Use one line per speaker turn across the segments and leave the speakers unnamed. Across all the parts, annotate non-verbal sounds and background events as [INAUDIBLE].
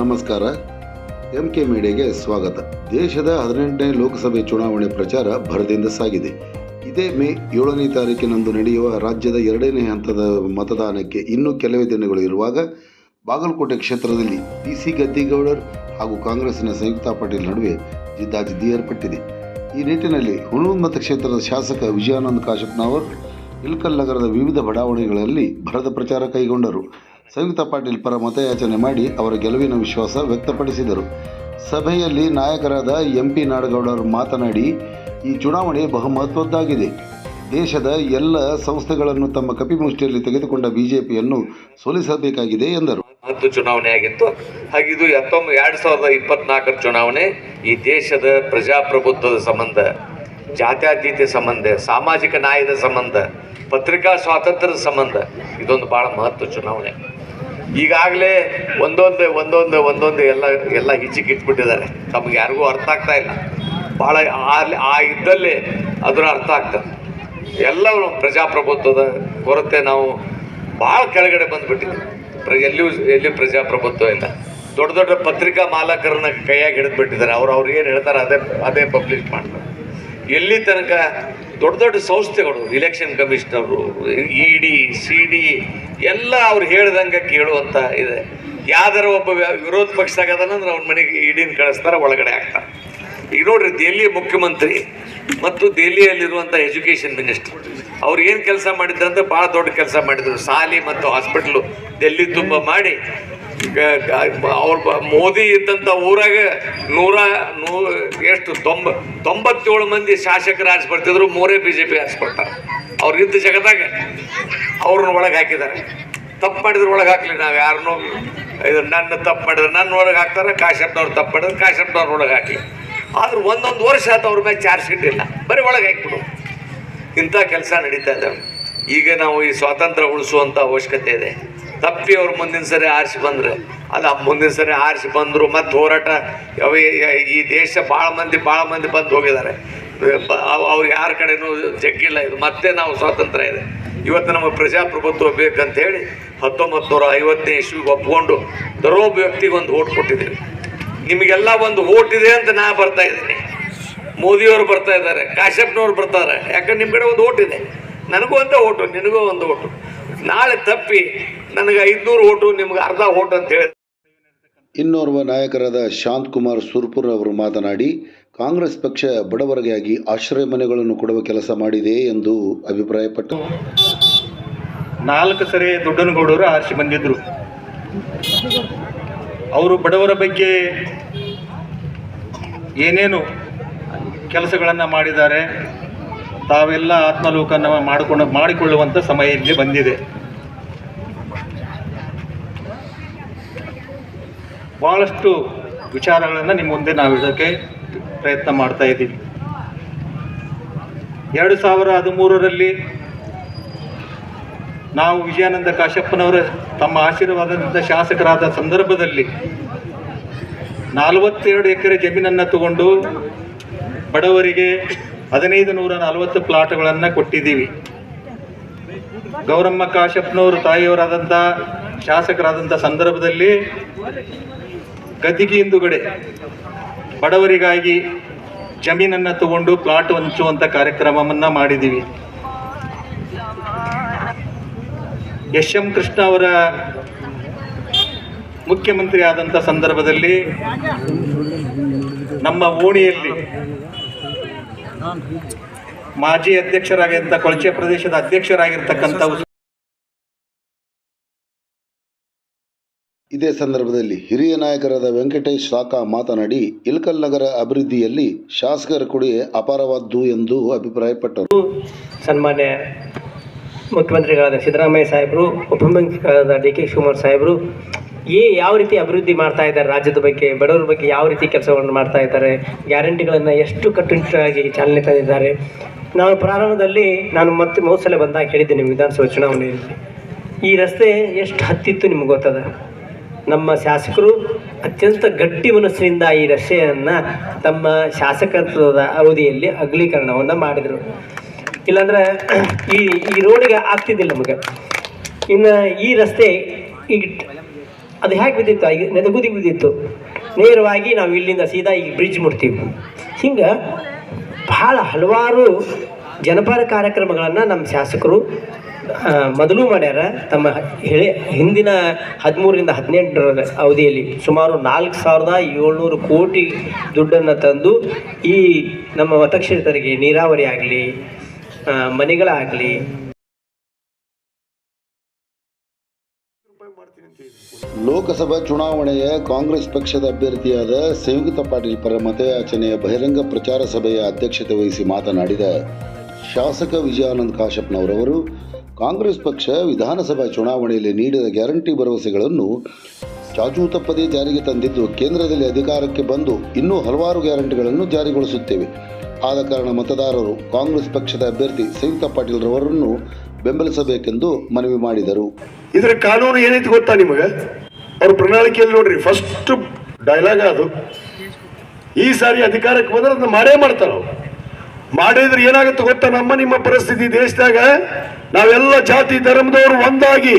ನಮಸ್ಕಾರ. M K ಮೀಡಿಯಾಗೆ ಸ್ವಾಗತ. ದೇಶದ ಹದಿನೆಂಟನೇ ಲೋಕಸಭೆ ಚುನಾವಣೆ ಪ್ರಚಾರ ಭರದಿಂದ ಸಾಗಿದೆ. ಇದೇ ಮೇ ಏಳನೇ ತಾರೀಕಿನಂದು ನಡೆಯುವ ರಾಜ್ಯದ ಎರಡನೇ ಹಂತದ ಮತದಾನಕ್ಕೆ ಇನ್ನೂ ಕೆಲವೇ ದಿನಗಳು ಇರುವಾಗ ಬಾಗಲಕೋಟೆ ಕ್ಷೇತ್ರದಲ್ಲಿ ಪಿ ಸಿ ಗದ್ದಿಗೌಡರ್ ಹಾಗೂ ಕಾಂಗ್ರೆಸ್ನ ಸಂಯುಕ್ತಾ ಪಾಟೀಲ್ ನಡುವೆ ಜಿದ್ದಾಜಿದ್ದಿ ಏರ್ಪಟ್ಟಿದೆ. ಈ ನಿಟ್ಟಿನಲ್ಲಿ ಹುಣೂರು ಮತಕ್ಷೇತ್ರದ ಶಾಸಕ ವಿಜಯಾನಂದ ಕಾಶಪ್ಪನವರ್ ಇಲ್ಕಲ್ ನಗರದ ವಿವಿಧ ಬಡಾವಣೆಗಳಲ್ಲಿ ಭರದ ಪ್ರಚಾರ ಕೈಗೊಂಡರು. ಸಂಯುಕ್ತ ಪಾಟೀಲ್ ಪರ ಮತಯಾಚನೆ ಮಾಡಿ ಅವರ ಗೆಲುವಿನ ವಿಶ್ವಾಸ ವ್ಯಕ್ತಪಡಿಸಿದರು. ಸಭೆಯಲ್ಲಿ ನಾಯಕರಾದ ಎಂ ಪಿ ನಾಡಗೌಡರು ಮಾತನಾಡಿ, ಈ ಚುನಾವಣೆ ಬಹುಮಹತ್ವದ್ದಾಗಿದೆ. ದೇಶದ ಎಲ್ಲ ಸಂಸ್ಥೆಗಳನ್ನು ತಮ್ಮ ಕಪಿಮುಷ್ಟಿಯಲ್ಲಿ ತೆಗೆದುಕೊಂಡ ಬಿಜೆಪಿಯನ್ನು ಸೋಲಿಸಬೇಕಾಗಿದೆ ಎಂದರು.
ಹತ್ತು ಚುನಾವಣೆ ಆಗಿತ್ತು. ಹಾಗೆ ಇದು ಎರಡು ಸಾವಿರದ ಇಪ್ಪತ್ನಾಲ್ಕರ ಚುನಾವಣೆ ಈ ದೇಶದ ಪ್ರಜಾಪ್ರಭುತ್ವದ ಸಂಬಂಧ ಜಾತ್ಯಾತೀತ ಸಂಬಂಧ, ಸಾಮಾಜಿಕ ನ್ಯಾಯದ ಸಂಬಂಧ, ಪತ್ರಿಕಾ ಸ್ವಾತಂತ್ರ್ಯದ ಸಂಬಂಧ, ಇದೊಂದು ಭಾಳ ಮಹತ್ವ ಚುನಾವಣೆ. ಈಗಾಗಲೇ ಒಂದೊಂದು ಒಂದೊಂದು ಒಂದೊಂದು ಎಲ್ಲ ಎಲ್ಲ ಹಿಚ್ಚಿಗೆ ಇಟ್ಬಿಟ್ಟಿದ್ದಾರೆ. ತಮಗೆ ಯಾರಿಗೂ ಅರ್ಥ ಆಗ್ತಾ ಇಲ್ಲ. ಭಾಳ ಆ- ಆ ಇದ್ದಲ್ಲಿ ಅದರ ಅರ್ಥ ಆಗ್ತದೆ ಎಲ್ಲವೂ ಪ್ರಜಾಪ್ರಭುತ್ವದ ಕೊರತೆ ನಾವು ಭಾಳ ಕೆಳಗಡೆ ಬಂದುಬಿಟ್ಟಿದ್ದೀವಿ ಪ್ರ, ಎಲ್ಲಿಯೂ ಎಲ್ಲಿ ಪ್ರಜಾಪ್ರಭುತ್ವ ಇಲ್ಲ. ದೊಡ್ಡ ದೊಡ್ಡ ಪತ್ರಿಕಾ ಮಾಲಕರನ್ನ ಕೈಯಾಗಿ ಹಿಡಿದ್ಬಿಟ್ಟಿದ್ದಾರೆ. ಅವ್ರು ಅವ್ರು ಏನು ಹೇಳ್ತಾರೆ ಅದೇ ಅದೇ ಪಬ್ಲಿಷ್ ಮಾಡ್ತಾರೆ. ಎಲ್ಲಿ ತನಕ ದೊಡ್ಡ ದೊಡ್ಡ ಸಂಸ್ಥೆಗಳು election commissioner E D C D ಎಲ್ಲ ಅವ್ರು ಹೇಳ್ದಂಗೆ ಕೇಳುವಂಥ ಇದೆ. ಯಾವ್ದಾರ ಒಬ್ಬ ವಿರೋಧ ಪಕ್ಷದಾಗ ಅದಾನಂದ್ರೆ ಅವ್ನ ಮನೆಗೆ ಇಡಿನ ಕಳಿಸ್ತಾರೆ, ಒಳಗಡೆ ಹಾಕ್ತಾರೆ. ಈಗ ನೋಡ್ರಿ, ದೆಹಲಿ ಮುಖ್ಯಮಂತ್ರಿ ಮತ್ತು ದೆಹಲಿಯಲ್ಲಿರುವಂಥ ಎಜುಕೇಷನ್ ಮಿನಿಸ್ಟರ್ ಅವ್ರು ಏನು ಕೆಲಸ ಮಾಡಿದ್ರಂದ್ರೆ ಭಾಳ ದೊಡ್ಡ ಕೆಲಸ ಮಾಡಿದ್ರು. ಶಾಲೆ ಮತ್ತು ಹಾಸ್ಪಿಟ್ಲು ದೆಹಲಿ ತುಂಬ ಮಾಡಿ ಅವ್ರ ಮೋದಿ ಇದ್ದಂಥ ಊರಾಗ ನೂರ ನೂ ಎಷ್ಟು, ತೊಂಬ ತೊಂಬತ್ತೇಳು ಮಂದಿ ಶಾಸಕರು ಆರಿಸಿ ಬರ್ತಿದ್ರು ಮೂರೇ ಬಿ ಜೆ ಪಿ ಆರಿಸ್ಕೊಡ್ತಾರೆ ಅವ್ರು ಇದ್ದ ಜಗದಾಗ ಅವ್ರನ್ನ ಒಳಗೆ ಹಾಕಿದ್ದಾರೆ. ತಪ್ಪು ಮಾಡಿದ್ರೆ ಒಳಗೆ ಹಾಕಲಿ ನಾವು ಯಾರನ್ನೂ ಇದು ನನ್ನ ತಪ್ಪು ಮಾಡಿದ್ರೆ ನನ್ನ ಒಳಗೆ ಹಾಕ್ತಾರೆ, ಕಾಶ್ಯಪ್ನವ್ರು ತಪ್ಪು ಮಾಡಿದ್ರೆ ಕಾಶ್ಯಪ್ನವ್ರ ಒಳಗೆ ಹಾಕಲಿ. ಆದ್ರೆ ಒಂದೊಂದು ವರ್ಷ ಆಯ್ತು ಅವ್ರ ಮೇಲೆ ಚಾರ್ಜ್ ಶೀಟ್ ಇಲ್ಲ. ಬರೀ ಒಳಗೆ ಹಾಕ್ಬಿಡು. ಇಂಥ ಕೆಲಸ ನಡೀತಾ ಇದ್ದಾವೆ ಈಗ ನಾವು ಈ ಸ್ವಾತಂತ್ರ್ಯ ಉಳಿಸುವಂಥ ಅವಶ್ಯಕತೆ ಇದೆ. ತಪ್ಪಿ ಅವ್ರು ಮುಂದಿನ ಸರಿ ಆರಿಸಿ ಬಂದ್ರೆ. ಅಲ್ಲ, ಮುಂದಿನ ಸರಿ ಆರಿಸಿ ಬಂದರು ಮತ್ತೆ ಹೋರಾಟ ಈ- ದೇಶ ಭಾಳ ಮಂದಿ ಭಾಳ ಮಂದಿ ಬಂದು ಹೋಗಿದ್ದಾರೆ ಅವ್ರು ಯಾರ ಕಡೆನೂ ಜಗ್ಗಿಲ್ಲ, ಇದು ಮತ್ತೆ ನಾವು ಸ್ವಾತಂತ್ರ್ಯ ಇದೆ. ಇವತ್ತು ನಮಗೆ ಪ್ರಜಾಪ್ರಭುತ್ವ ಬೇಕಂತ ಹೇಳಿ ಹತ್ತೊಂಬತ್ತು ನೂರ ಐವತ್ತನೇ ಇಸ್ವಿಗೆ ಒಪ್ಕೊಂಡು ದರೋಬ್ ವ್ಯಕ್ತಿಗೆ ಒಂದು ಓಟ್ ಕೊಟ್ಟಿದ್ದೀವಿ. ನಿಮಗೆಲ್ಲ ಒಂದು ಓಟ್ ಇದೆ ಅಂತ ನಾ ಬರ್ತಾ ಇದ್ದೀನಿ. ಮೋದಿಯವರು ಬರ್ತಾ ಇದ್ದಾರೆ, ಕಾಶ್ಯಪ್ನವ್ರು ಬರ್ತಾರೆ. ಯಾಕಂದ್ರೆ ನಿಮ್ಮ ಕಡೆ ಒಂದು ಓಟ್ ಇದೆ. ನನಗೂ ಅಂತ ಓಟು, ನಿನಗೂ ಒಂದು ಓಟು. ನಾಳೆ ತಪ್ಪಿ ನನಗೆ ಐದ್ನೂರು ಓಟು ನಿಮ್ಗೆ ಅರ್ಧ ಓಟ್ ಅಂತ ಹೇಳಿ.
ಇನ್ನೋರ್ವ ನಾಯಕರಾದ ಶಾಂತ್ ಕುಮಾರ್ ಸುರ್ಪುರ್ ಅವರು ಮಾತನಾಡಿ ಕಾಂಗ್ರೆಸ್ ಪಕ್ಷ ಬಡವರಿಗಾಗಿ ಆಶ್ರಯ ಮನೆಗಳನ್ನು ಕೊಡುವ ಕೆಲಸ ಮಾಡಿದೆ ಎಂದು ಅಭಿಪ್ರಾಯಪಟ್ಟರು
ನಾಲ್ಕು ಸರಿ ದೊಡ್ಡನಗೌಡರು ಆರಿಸಿ ಬಂದಿದ್ದರು ಅವರು ಬಡವರ ಬಗ್ಗೆ ಏನೇನು ಕೆಲಸಗಳನ್ನು ಮಾಡಿದ್ದಾರೆ ತಾವೆಲ್ಲ ಆತ್ಮಲೋಕನ ಮಾಡಿಕೊಂಡು ಮಾಡಿಕೊಳ್ಳುವಂಥ ಸಮಯ ಇಲ್ಲಿ ಬಂದಿದೆ. ಭಾಳಷ್ಟು ವಿಚಾರಗಳನ್ನು ನಿಮ್ಮ ಮುಂದೆ ನಾವು ಇಡೋಕ್ಕೆ ಪ್ರಯತ್ನ ಮಾಡ್ತಾ ಇದ್ದೀವಿ. ಎರಡು ಸಾವಿರ ಹದಿಮೂರರಲ್ಲಿ ನಾವು ವಿಜಯಾನಂದ ಕಾಶಪ್ಪನವರ ತಮ್ಮ ಆಶೀರ್ವಾದದಿಂದ ಶಾಸಕರಾದ ಸಂದರ್ಭದಲ್ಲಿ ನಲವತ್ತೆರಡು ಎಕರೆ ಜಮೀನನ್ನು ತಗೊಂಡು ಬಡವರಿಗೆ ಹದಿನೈದು ನೂರ ನಲವತ್ತು ಪ್ಲಾಟ್ಗಳನ್ನು ಕೊಟ್ಟಿದ್ದೀವಿ. ಗೌರಮ್ಮ ಕಾಶಪ್ಪನವರು ತಾಯಿಯವರಾದಂಥ ಶಾಸಕರಾದಂಥ ಸಂದರ್ಭದಲ್ಲಿ ಗದಿಗೆ ಹಿಂದುಗಡೆ ಬಡವರಿಗಾಗಿ ಜಮೀನನ್ನು ತಗೊಂಡು ಪ್ಲಾಟ್ ಹಂಚುವಂಥ ಕಾರ್ಯಕ್ರಮವನ್ನು ಮಾಡಿದ್ದೀವಿ. ಎಸ್ ಎಂ ಕೃಷ್ಣ ಅವರ ಮುಖ್ಯಮಂತ್ರಿ ಆದಂಥ ಸಂದರ್ಭದಲ್ಲಿ ನಮ್ಮ ಓಣಿಯಲ್ಲಿ ಮಾಜಿ ಅಧ್ಯಕ್ಷರಾಗಿದ್ದ ಕೊಳಚೆ ಪ್ರದೇಶದ ಅಧ್ಯಕ್ಷರಾಗಿರ್ತಕ್ಕಂಥ
ಇದೇ ಸಂದರ್ಭದಲ್ಲಿ ಹಿರಿಯ ನಾಯಕರಾದ ವೆಂಕಟೇಶ್ ಸಾಕಾ ಮಾತನಾಡಿ ಇಲ್ಕಲ್ ನಗರ ಅಭಿವೃದ್ಧಿಯಲ್ಲಿ ಶಾಸಕರ ಕೊಡುಗೆ ಅಪಾರವಾದ್ದು ಎಂದು ಅಭಿಪ್ರಾಯಪಟ್ಟರು.
ಸನ್ಮಾನ್ಯ ಮುಖ್ಯಮಂತ್ರಿಗಳಾದ ಸಿದ್ದರಾಮಯ್ಯ ಸಾಹೇಬರು ಉಪಮುಖ್ಯಮಂತ್ರಿಗಳಾದ ಡಿ ಕೆ ಶಿವಕುಮಾರ್ ಸಾಹೇಬರು ಈ ಯಾವ ರೀತಿ ಅಭಿವೃದ್ಧಿ ಮಾಡ್ತಾ ಇದ್ದಾರೆ ರಾಜ್ಯದ ಬಗ್ಗೆ, ಬಡವರ ಬಗ್ಗೆ ಯಾವ ರೀತಿ ಕೆಲಸಗಳನ್ನು ಮಾಡ್ತಾ ಇದ್ದಾರೆ, ಗ್ಯಾರಂಟಿಗಳನ್ನು ಎಷ್ಟು ಕಟ್ಟುನಿಟ್ಟಾಗಿ ಚಾಲನೆ ತಂದಿದ್ದಾರೆ. ನಾನು ಪ್ರಾರಂಭದಲ್ಲಿ ನಾನು ಮತ್ತೆ ಮೌಸಲೆ ಸಲ ಬಂದಾಗ ಹೇಳಿದ್ದೀನಿ ವಿಧಾನಸಭೆ ಚುನಾವಣೆಯಲ್ಲಿ. ಈ ರಸ್ತೆ ಎಷ್ಟು ಹತ್ತಿತ್ತು ನಿಮ್ಗೆ ಗೊತ್ತದ? ನಮ್ಮ ಶಾಸಕರು ಅತ್ಯಂತ ಗಟ್ಟಿ ಮನಸ್ಸಿನಿಂದ ಈ ರಸ್ತೆಯನ್ನು ತಮ್ಮ ಶಾಸಕತ್ವದ ಅವಧಿಯಲ್ಲಿ ಅಗಲೀಕರಣವನ್ನು ಮಾಡಿದರು. ಇಲ್ಲಾಂದ್ರೆ ಈ ಈ ರೋಡಿಗೆ ಆಗ್ತಿದ್ದಿಲ್ಲ ನಮಗೆ. ಇನ್ನು ಈ ರಸ್ತೆ ಈಗ ಅದು ಹೇಗೆ ಬಿದ್ದಿತ್ತು? ಈಗ ನೆದಗುದಿಗೆ ಬಿದ್ದಿತ್ತು. ನೇರವಾಗಿ ನಾವು ಇಲ್ಲಿಂದ ಸೀದಾ ಈ ಬ್ರಿಡ್ಜ್ ಮುಟ್ತೀವಿ. ಹಿಂಗೆ ಭಾಳ ಹಲವಾರು ಜನಪರ ಕಾರ್ಯಕ್ರಮಗಳನ್ನು ನಮ್ಮ ಶಾಸಕರು ಮೊದಲು ಮಾಡ್ಯಾರ. ತಮ್ಮ ಹೇಳಿ, ಹಿಂದಿನ ಹದಿಮೂರರಿಂದ ಹದಿನೆಂಟರ ಅವಧಿಯಲ್ಲಿ ಸುಮಾರು ನಾಲ್ಕು ಸಾವಿರದ ಏಳ್ನೂರು ಕೋಟಿ ದುಡ್ಡನ್ನು ತಂದು ಈ ನಮ್ಮ ಮತಕ್ಷೇತ್ರರಿಗೆ ನೀರಾವರಿ ಆಗಲಿ ಮನೆಗಳಾಗಲಿ
ಲೋಕಸಭಾ ಚುನಾವಣೆಯ ಕಾಂಗ್ರೆಸ್ ಪಕ್ಷದ ಅಭ್ಯರ್ಥಿಯಾದ ಸಂಯುಕ್ತ ಪಾಟೀಲ್ ಪರ ಮತಯಾಚನೆಯ ಬಹಿರಂಗ ಪ್ರಚಾರ ಸಭೆಯ ಅಧ್ಯಕ್ಷತೆ ವಹಿಸಿ ಮಾತನಾಡಿದ ಶಾಸಕ ವಿಜಯಾನಂದ ಕಾಶಪ್ಪನವರವರು ಕಾಂಗ್ರೆಸ್ ಪಕ್ಷ ವಿಧಾನಸಭಾ ಚುನಾವಣೆಯಲ್ಲಿ ನೀಡಿದ ಗ್ಯಾರಂಟಿ ಭರವಸೆಗಳನ್ನು ಚಾಚೂ ತಪ್ಪದೇ ಜಾರಿಗೆ ತಂದಿದ್ದು, ಕೇಂದ್ರದಲ್ಲಿ ಅಧಿಕಾರಕ್ಕೆ ಬಂದು ಇನ್ನೂ ಹಲವಾರು ಗ್ಯಾರಂಟಿಗಳನ್ನು ಜಾರಿಗೊಳಿಸುತ್ತೇವೆ. ಆದ ಕಾರಣ ಮತದಾರರು, ಕಾಂಗ್ರೆಸ್ ಪಕ್ಷದ ಅಭ್ಯರ್ಥಿ ಸಂಯುಕ್ತ ಪಾಟೀಲ್ ರವರನ್ನು ಬೆಂಬಲಿಸಬೇಕೆಂದು ಮನವಿ ಮಾಡಿದರು.
ಇದರ ಕಾನೂನು ಏನೈತಿ ಗೊತ್ತಾ ನಿಮಗೆ? ಅವ್ರ ಪ್ರಣಾಳಿಕೆಯಲ್ಲಿ ನೋಡ್ರಿ ಫಸ್ಟ್ ಡೈಲಾಗ್ ಅದು. ಈ ಸಾರಿ ಅಧಿಕಾರಕ್ಕೆ ಬಂದ್ರೆ ಅದನ್ನ ಮಾಡೇ ಮಾಡ್ತಾರ ಮಾಡಿದ್ರೆ ಏನಾಗುತ್ತೆ ಗೊತ್ತಾ? ನಮ್ಮ ನಿಮ್ಮ ಪರಿಸ್ಥಿತಿ ದೇಶದಾಗ ನಾವೆಲ್ಲ ಜಾತಿ ಧರ್ಮದವರು ಒಂದಾಗಿ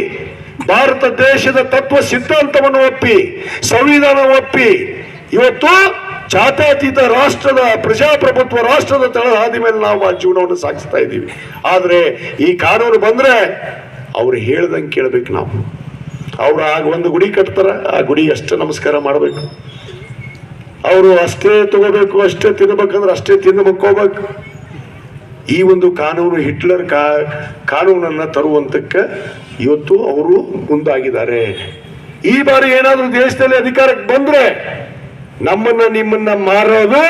ಭಾರತ ದೇಶದ ತತ್ವ ಸಿದ್ಧಾಂತವನ್ನು ಒಪ್ಪಿ, ಸಂವಿಧಾನ ಒಪ್ಪಿ, ಇವತ್ತು ಜಾತ್ಯತೀತ ರಾಷ್ಟ್ರದ ಪ್ರಜಾಪ್ರಭುತ್ವ ರಾಷ್ಟ್ರದ ತಳಹಾದಿ ಮೇಲೆ ನಾವು ಆ ಜೀವನವನ್ನು ಸಾಗಿಸ್ತಾ ಇದ್ದೀವಿ. ಆದರೆ ಈ ಕಾನೂನು ಬಂದರೆ ಅವ್ರು ಹೇಳ್ದಂಗೆ ಕೇಳಬೇಕು ನಾವು. ಅವ್ರು ಆಗ ಒಂದು ಗುಡಿ ಕಟ್ತಾರ, ಆ ಗುಡಿಗೆ ಅಷ್ಟೇ ನಮಸ್ಕಾರ ಮಾಡಬೇಕು. ಅವರು ಅಷ್ಟೇ ತಗೋಬೇಕು, ಅಷ್ಟೇ ತಿನ್ಬೇಕಂದ್ರೆ ಅಷ್ಟೇ ತಿಂದು ಮಕ್ಕೋಬೇಕು ಈ ಒಂದು ಕಾನೂನು ಹಿಟ್ಲರ್ ಕಾ, ಕಾನೂನನ್ನ ತರುವಂತಕ್ಕ ಇವತ್ತು ಅವರು ಮುಂದಾಗಿದ್ದಾರೆ. ಈ ಬಾರಿ ಏನಾದರೂ ದೇಶದಲ್ಲಿ ಅಧಿಕಾರಕ್ಕೆ ಬಂದ್ರೆ ನಮ್ಮನ್ನ ನಿಮ್ಮನ್ನ ಮಾರೋದು,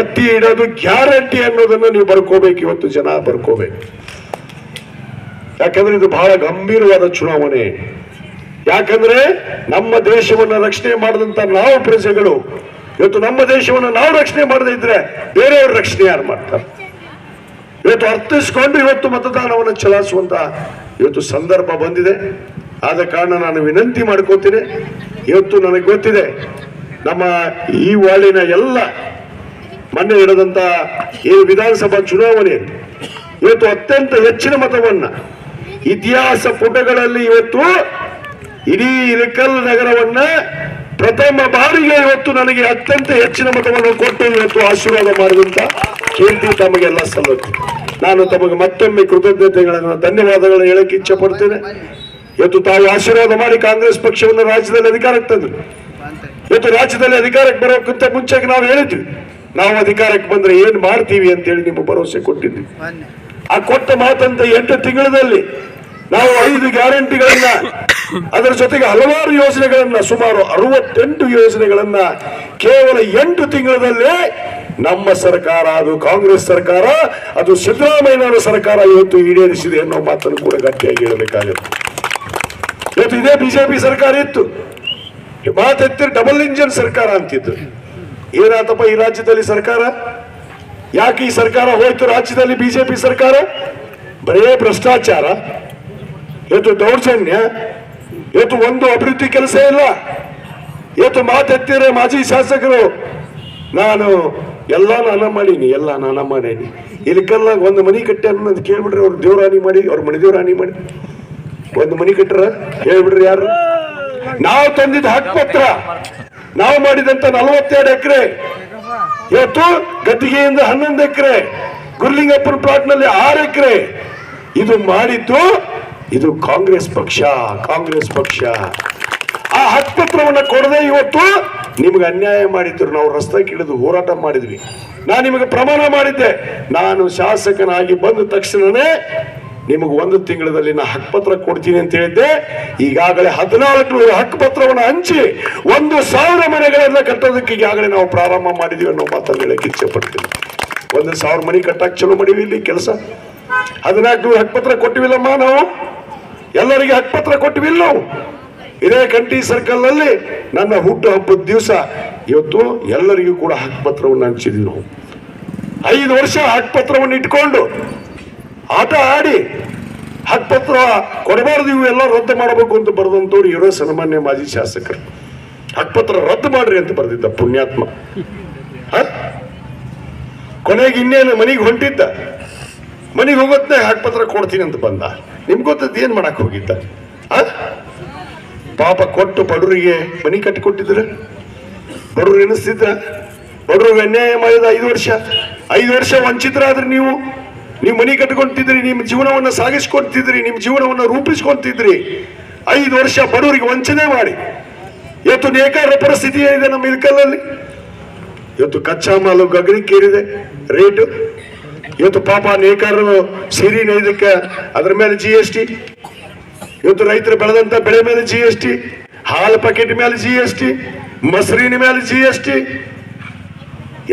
ಒತ್ತಿ ಇಡೋದು ಗ್ಯಾರಂಟಿ ಅನ್ನೋದನ್ನ ನೀವು ಬರ್ಕೋಬೇಕು, ಇವತ್ತು ಜನ ಬರ್ಕೋಬೇಕು. ಯಾಕಂದ್ರೆ ಇದು ಬಹಳ ಗಂಭೀರವಾದ ಚುನಾವಣೆ. ಯಾಕಂದ್ರೆ ನಮ್ಮ ದೇಶವನ್ನ ರಕ್ಷಣೆ ಮಾಡದಂತ ನಾವು ಪ್ರಜೆಗಳು. ಇವತ್ತು ನಮ್ಮ ದೇಶವನ್ನು ನಾವು ರಕ್ಷಣೆ ಮಾಡದೇ ಇದ್ರೆ ಬೇರೆಯವ್ರ ರಕ್ಷಣೆ ಯಾರು ಮಾಡ್ತಾರೆ? ಇವತ್ತು ಅರ್ಥಿಸ್ಕೊಂಡು ಇವತ್ತು ಮತದಾನವನ್ನು ಚಲಾಯಿಸುವಂತ ಇವತ್ತು ಸಂದರ್ಭ ಬಂದಿದೆ. ಆದ ಕಾರಣ ನಾನು ವಿನಂತಿ ಮಾಡ್ಕೋತೀನಿ. ಇವತ್ತು ನನಗೆ ಗೊತ್ತಿದೆ, ನಮ್ಮ ಈ ವಾರ್ಡಿನ ಎಲ್ಲ ಮೊನ್ನೆ ನಡೆದಂತ ಈ ವಿಧಾನಸಭಾ ಚುನಾವಣೆ, ಇವತ್ತು ಅತ್ಯಂತ ಹೆಚ್ಚಿನ ಮತವನ್ನ ಇತಿಹಾಸ ಪುಟಗಳಲ್ಲಿ ಇವತ್ತು ಇಡೀ ಇಳಕಲ್ ನಗರವನ್ನ ಪ್ರಥಮ ಬಾರಿಗೆ ಇವತ್ತು ನನಗೆ ಅತ್ಯಂತ ಹೆಚ್ಚಿನ ಮತವನ್ನು ಕೊಟ್ಟು ಇವತ್ತು ಆಶೀರ್ವಾದ ಮಾಡಿದಂತ ಕೀರ್ತಿ ತಮಗೆಲ್ಲ ಸಲ್ಲುತ್ತೆ. ನಾನು ತಮಗೆ ಮತ್ತೊಮ್ಮೆ ಕೃತಜ್ಞತೆಗಳನ್ನು, ಧನ್ಯವಾದಗಳನ್ನು ಹೇಳಕ್ಕೆ ಇಚ್ಛೆ ಪಡ್ತೇನೆ ಇವತ್ತು ತಾವು ಆಶೀರ್ವಾದ ಮಾಡಿ ಕಾಂಗ್ರೆಸ್ ಪಕ್ಷವನ್ನು ರಾಜ್ಯದಲ್ಲಿ ಅಧಿಕಾರಕ್ಕೆ ತಂದ್ರು. ಇವತ್ತು ರಾಜ್ಯದಲ್ಲಿ ಅಧಿಕಾರಕ್ಕೆ ಬರೋಕ್ಕಿಂತ ಮುಂಚೆಗೆ ನಾವು ಹೇಳಿದ್ವಿ. ನಾವು ಅಧಿಕಾರಕ್ಕೆ ಬಂದ್ರೆ ಏನ್ ಮಾಡ್ತೀವಿ ಅಂತೇಳಿ ನಿಮಗೆ ಭರವಸೆ ಕೊಟ್ಟಿದ್ವಿ. ಆ ಕೊಟ್ಟ ಮಾತಂತ ಎಂಟು ತಿಂಗಳಲ್ಲಿ ನಾವು ಐದು ಗ್ಯಾರಂಟಿಗಳನ್ನ ಅದರ ಜೊತೆಗೆ ಹಲವಾರು ಯೋಜನೆಗಳನ್ನ ಸುಮಾರು ಅರವತ್ತೆಂಟು ಯೋಜನೆಗಳನ್ನ ಕೇವಲ ಎಂಟು ತಿಂಗಳಲ್ಲಿ ನಮ್ಮ ಸರ್ಕಾರ ಅದು ಕಾಂಗ್ರೆಸ್ ಸರ್ಕಾರ ಅದು ಸಿದ್ದರಾಮಯ್ಯನವರ ಸರ್ಕಾರ ಇವತ್ತು ಈಡೇರಿಸಿದೆ ಅನ್ನೋ ಮಾತನ್ನು ಕೂಡ ಗಟ್ಟಿಯಾಗಿ ಹೇಳಬೇಕಾಗಿತ್ತು. ಇವತ್ತು ಇದೇ ಬಿಜೆಪಿ ಸರ್ಕಾರ ಇತ್ತು. ಮಾತೆತ್ತಿ ಡಬಲ್ ಇಂಜಿನ್ ಸರ್ಕಾರ ಅಂತಿದ್ರು. ಏನಾತಪ್ಪ ಈ ರಾಜ್ಯದಲ್ಲಿ ಸರ್ಕಾರ? ಯಾಕೆ ಈ ಸರ್ಕಾರ ಹೋಯ್ತು ರಾಜ್ಯದಲ್ಲಿ ಬಿಜೆಪಿ ಸರ್ಕಾರ? ಬರೇ ಭ್ರಷ್ಟಾಚಾರ. ಇವತ್ತು ದೌರ್ಜನ್ಯ ಇವತ್ತು ಒಂದು ಅಭಿವೃದ್ಧಿ ಕೆಲಸ ಇಲ್ಲ. ಇವತ್ತು ಮಾತೆತ್ತಿರ ಮಾಜಿ ಶಾಸಕರು, ನಾನು ಎಲ್ಲ ನಾನು ಮಾಡೀನಿ ಎಲ್ಲ ನಾನು ಮಾಡೀನಿ ಇದಕ್ಕೆಲ್ಲ ಒಂದು ಮನಿ ಕಟ್ಟೆ ಅನ್ನೋದು ಕೇಳ್ಬಿಡ್ರಿ ಅವ್ರು ದೇವರಾಣಿ ಮಾಡಿ, ಅವ್ರ ಮನೆ ದೇವರಾಣಿ ಮಾಡಿ. ಒಂದು ಮನಿ ಕಟ್ಟರ? ಹೇಳ್ಬಿಡ್ರಿ ಯಾರು? ನಾವು ತಂದಿದ್ದ ಹಕ್ಕುಪತ್ರ ನಾವು ಮಾಡಿದಂತ ನಲವತ್ತೆರಡು ಎಕರೆ. ಇವತ್ತು ಗದ್ದಿಗೆಯಿಂದ ಹನ್ನೊಂದು ಎಕರೆ, ಗುರ್ಲಿಂಗಪ್ಪನ ಪ್ಲಾಟ್ನಲ್ಲಿ ಆರು ಎಕರೆ. ಇದು ಮಾಡಿದ್ದು ಇದು ಕಾಂಗ್ರೆಸ್ ಪಕ್ಷ ಕಾಂಗ್ರೆಸ್ ಪಕ್ಷ. ಆ ಹಕ್ಕುಪತ್ರವನ್ನ ಕೊಡದೆ ಇವತ್ತು ನಿಮ್ಗೆ ಅನ್ಯಾಯ ಮಾಡಿದ್ರು. ನಾವು ರಸ್ತೆ ಕಿಳಿದು ಹೋರಾಟ ಮಾಡಿದ್ವಿ. ನಾನು ನಿಮಗೆ ಪ್ರಮಾಣ ಮಾಡಿದ್ದೆ. ನಾನು ಶಾಸಕನಾಗಿ ಬಂದ ತಕ್ಷಣನೇ ನಿಮಗೆ ಒಂದು ತಿಂಗಳಲ್ಲಿ ನಾ ಹಕ್ಕುಪತ್ರ ಕೊಡ್ತೀನಿ ಅಂತ ಹೇಳಿದ್ದೆ. ಈಗಾಗಲೇ ಹದಿನಾಲ್ಕು ನೂರು ಹಕ್ಕುಪತ್ರವನ್ನು ಹಂಚಿ ಒಂದು ಸಾವಿರ ಮನೆಗಳನ್ನ ಕಟ್ಟೋದಕ್ಕೆ ಈಗಾಗಲೇ ನಾವು ಪ್ರಾರಂಭ ಮಾಡಿದೀವಿ ಅನ್ನೋ ಮಾತನ್ನು ಹೇಳಕ್ಕೆ ಇಚ್ಛೆ ಪಡ್ತೀನಿ ಒಂದು ಸಾವಿರ ಮನೆ ಕಟ್ಟಕ್ಕೆ ಚಲೋ ಮಾಡಿವಿ ಇಲ್ಲಿ ಕೆಲಸ. ಹದಿನಾಲ್ಕು ನೂರು ಹಕ್ಕುಪತ್ರ ಕೊಟ್ಟಿವಿಲ್ಲಮ್ಮ ನಾವು? ಎಲ್ಲರಿಗೆ ಹಕ್ಕುಪತ್ರ ಕೊಟ್ಟಿವಿಲ್ಲ ನಾವು ಇದೇ ಕಂಟಿ ಸರ್ಕಲ್ನಲ್ಲಿ ನನ್ನ ಹುಟ್ಟು ಹಬ್ಬದ ದಿವಸ ಇವತ್ತು ಎಲ್ಲರಿಗೂ ಕೂಡ ಹಕ್ಕುಪತ್ರವನ್ನು ಹಂಚಿದ್ವಿ ನಾವು. ಐದು ವರ್ಷ ಹಕ್ಕುಪತ್ರವನ್ನು ಇಟ್ಕೊಂಡು ಆಟ ಆಡಿ ಹಕ್ಕುಪತ್ರ ಕೊಡಬಾರ್ದು ಇವು ಎಲ್ಲ ರದ್ದು ಮಾಡಬೇಕು ಅಂತ ಬರೆದಂಥವ್ರು ಇರೋ ಸನ್ಮಾನ್ಯ ಮಾಜಿ ಶಾಸಕರು. ಹಕ್ಕುಪತ್ರ ರದ್ದು ಮಾಡ್ರಿ ಅಂತ ಬರೆದಿದ್ದ ಪುಣ್ಯಾತ್ಮ? ಕೊನೆಗೆ ಇನ್ನೇನು ಮನೆಗೆ ಹೊಂಟಿದ್ದ? ಮನೆಗೆ ಹೋಗುತ್ತೆ ಹಕ್ಕುಪತ್ರ ಕೊಡ್ತೀನಿ ಅಂತ ಬಂದ. ನಿಮ್ಗೆ ಗೊತ್ತದ್ದು ಏನು ಮಾಡಕ್ ಹೋಗಿದ್ದ? ಪಾಪ ಕೊಟ್ಟು ಬಡವರಿಗೆ ಮನಿ ಕಟ್ಟಿಕೊಟ್ಟಿದ್ರು? ಬಡವರು ಎನಿಸ್ತಿದ್ರ ಬಡವ್ರಿಗೆ ಅನ್ಯಾಯ ಮಾಡಿದ ಐದು ವರ್ಷ. ಐದು ವರ್ಷ ವಂಚಿತರಾದ್ರೆ ನೀವು? ನೀವು ಮನಿ ಕಟ್ಕೊಂತಿದ್ರಿ ನಿಮ್ಮ ಜೀವನವನ್ನ ಸಾಗಿಸ್ಕೊಂತಿದ್ರಿ ನಿಮ್ಮ ಜೀವನವನ್ನ ರೂಪಿಸ್ಕೊಂತಿದ್ರಿ ಐದು ವರ್ಷ ಬಡವರಿಗೆ ವಂಚನೆ ಮಾಡಿ. ಇವತ್ತು ನೇಕಾರ ಪರಿಸ್ಥಿತಿ ಇದೆ ನಮ್ಮ ಇದಕ್ಕಲ್ಲಲ್ಲಿ ಇವತ್ತು ಕಚ್ಚಾ ಮಾಲು ಗಗನಕ್ಕೇರಿದೆ ರೇಟು ಇವತ್ತು ಪಾಪ ನೇಕಾರರು ಸಿರಿ ನೈದಕ್ಕೆ ಅದ್ರ ಮೇಲೆ ಜಿ ಎಸ್ ಟಿ ಇವತ್ತು ರೈತರು ಬೆಳೆದಂತ ಬೆಳೆ ಮೇಲೆ ಜಿ ಎಸ್ ಟಿ ಹಾಲು ಪ್ಯಾಕೆಟ್ ಮೇಲೆ ಜಿ ಎಸ್ ಟಿ ಮೊಸರಿನ ಮೇಲೆ ಜಿ ಎಸ್ ಟಿ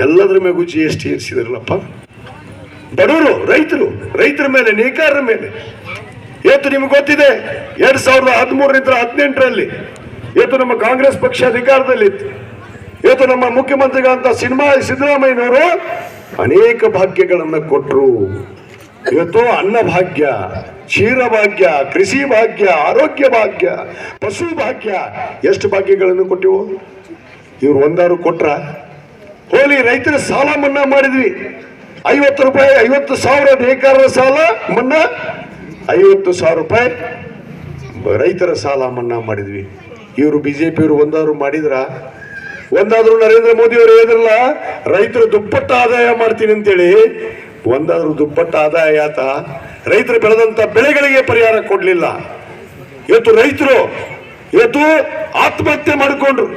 ಎಲ್ಲದರ ಮೇಗೂ ಜಿ ಎಸ್ ಟಿ ಇರಿಸಿದ್ರಲ್ಲಪ್ಪ. ಬಡವರು, ರೈತರು, ರೈತರ ಮೇಲೆ ನೇಕಾರರ ಮೇಲೆ. ಇವತ್ತು ನಿಮ್ಗೆ ಗೊತ್ತಿದೆ, ಎರಡ್ ಸಾವಿರದ ಹದಿಮೂರರಿಂದ ಹದಿನೆಂಟರಲ್ಲಿ ಇವತ್ತು ನಮ್ಮ ಕಾಂಗ್ರೆಸ್ ಪಕ್ಷ ಅಧಿಕಾರದಲ್ಲಿತ್ತು. ಇವತ್ತು ನಮ್ಮ ಮುಖ್ಯಮಂತ್ರಿಗಳಂತ ಸಿನಿಮಾ ಸಿದ್ದರಾಮಯ್ಯನವರು ಅನೇಕ ಭಾಗ್ಯಗಳನ್ನು ಕೊಟ್ಟರು ಇವತ್ತು ಅನ್ನ ಭಾಗ್ಯ, ಕ್ಷೀರ ಭಾಗ್ಯ, ಕೃಷಿ ಭಾಗ್ಯ, ಆರೋಗ್ಯ ಭಾಗ್ಯ, ಪಶು ಭಾಗ್ಯ, ಎಷ್ಟು ಭಾಗ್ಯಗಳನ್ನು ಕೊಟ್ಟಿವು? ಇವ್ರು ಒಂದಾರು ಕೊಟ್ರ. ಹೋಲಿ, ರೈತರ ಸಾಲ ಮನ್ನಾ ಮಾಡಿದ್ವಿ. ಐವತ್ತು ರೂಪಾಯಿ, ಐವತ್ತು ಸಾವಿರ ಬೇಕಾರರ ಸಾಲ ಮನ್ನಾ, ಐವತ್ತು ಸಾವಿರ ರೂಪಾಯಿ ರೈತರ ಸಾಲ ಮನ್ನಾ ಮಾಡಿದ್ವಿ. ಇವರು ಬಿಜೆಪಿಯವರು ಒಂದಾರು ಮಾಡಿದ್ರ? ಒಂದಾದ್ರು ನರೇಂದ್ರ ಮೋದಿ ಅವರು ಹೇಳಿದ್ರಲ್ಲ, ರೈತರು ದುಪ್ಪಟ್ಟ ಆದಾಯ ಮಾಡ್ತೀನಿ ಅಂತೇಳಿ, ಒಂದಾದರೂ ದುಪ್ಪಟ್ಟ ಆದಾಯ ಆತ, ರೈತರು ಬೆಳೆದಂತ ಬೆಳೆಗಳಿಗೆ ಪರಿಹಾರ ಕೊಡಲಿಲ್ಲ. ಇವತ್ತು ರೈತರು, ಇವತ್ತು ಆತ್ಮಹತ್ಯೆ ಮಾಡಿಕೊಂಡ್ರು.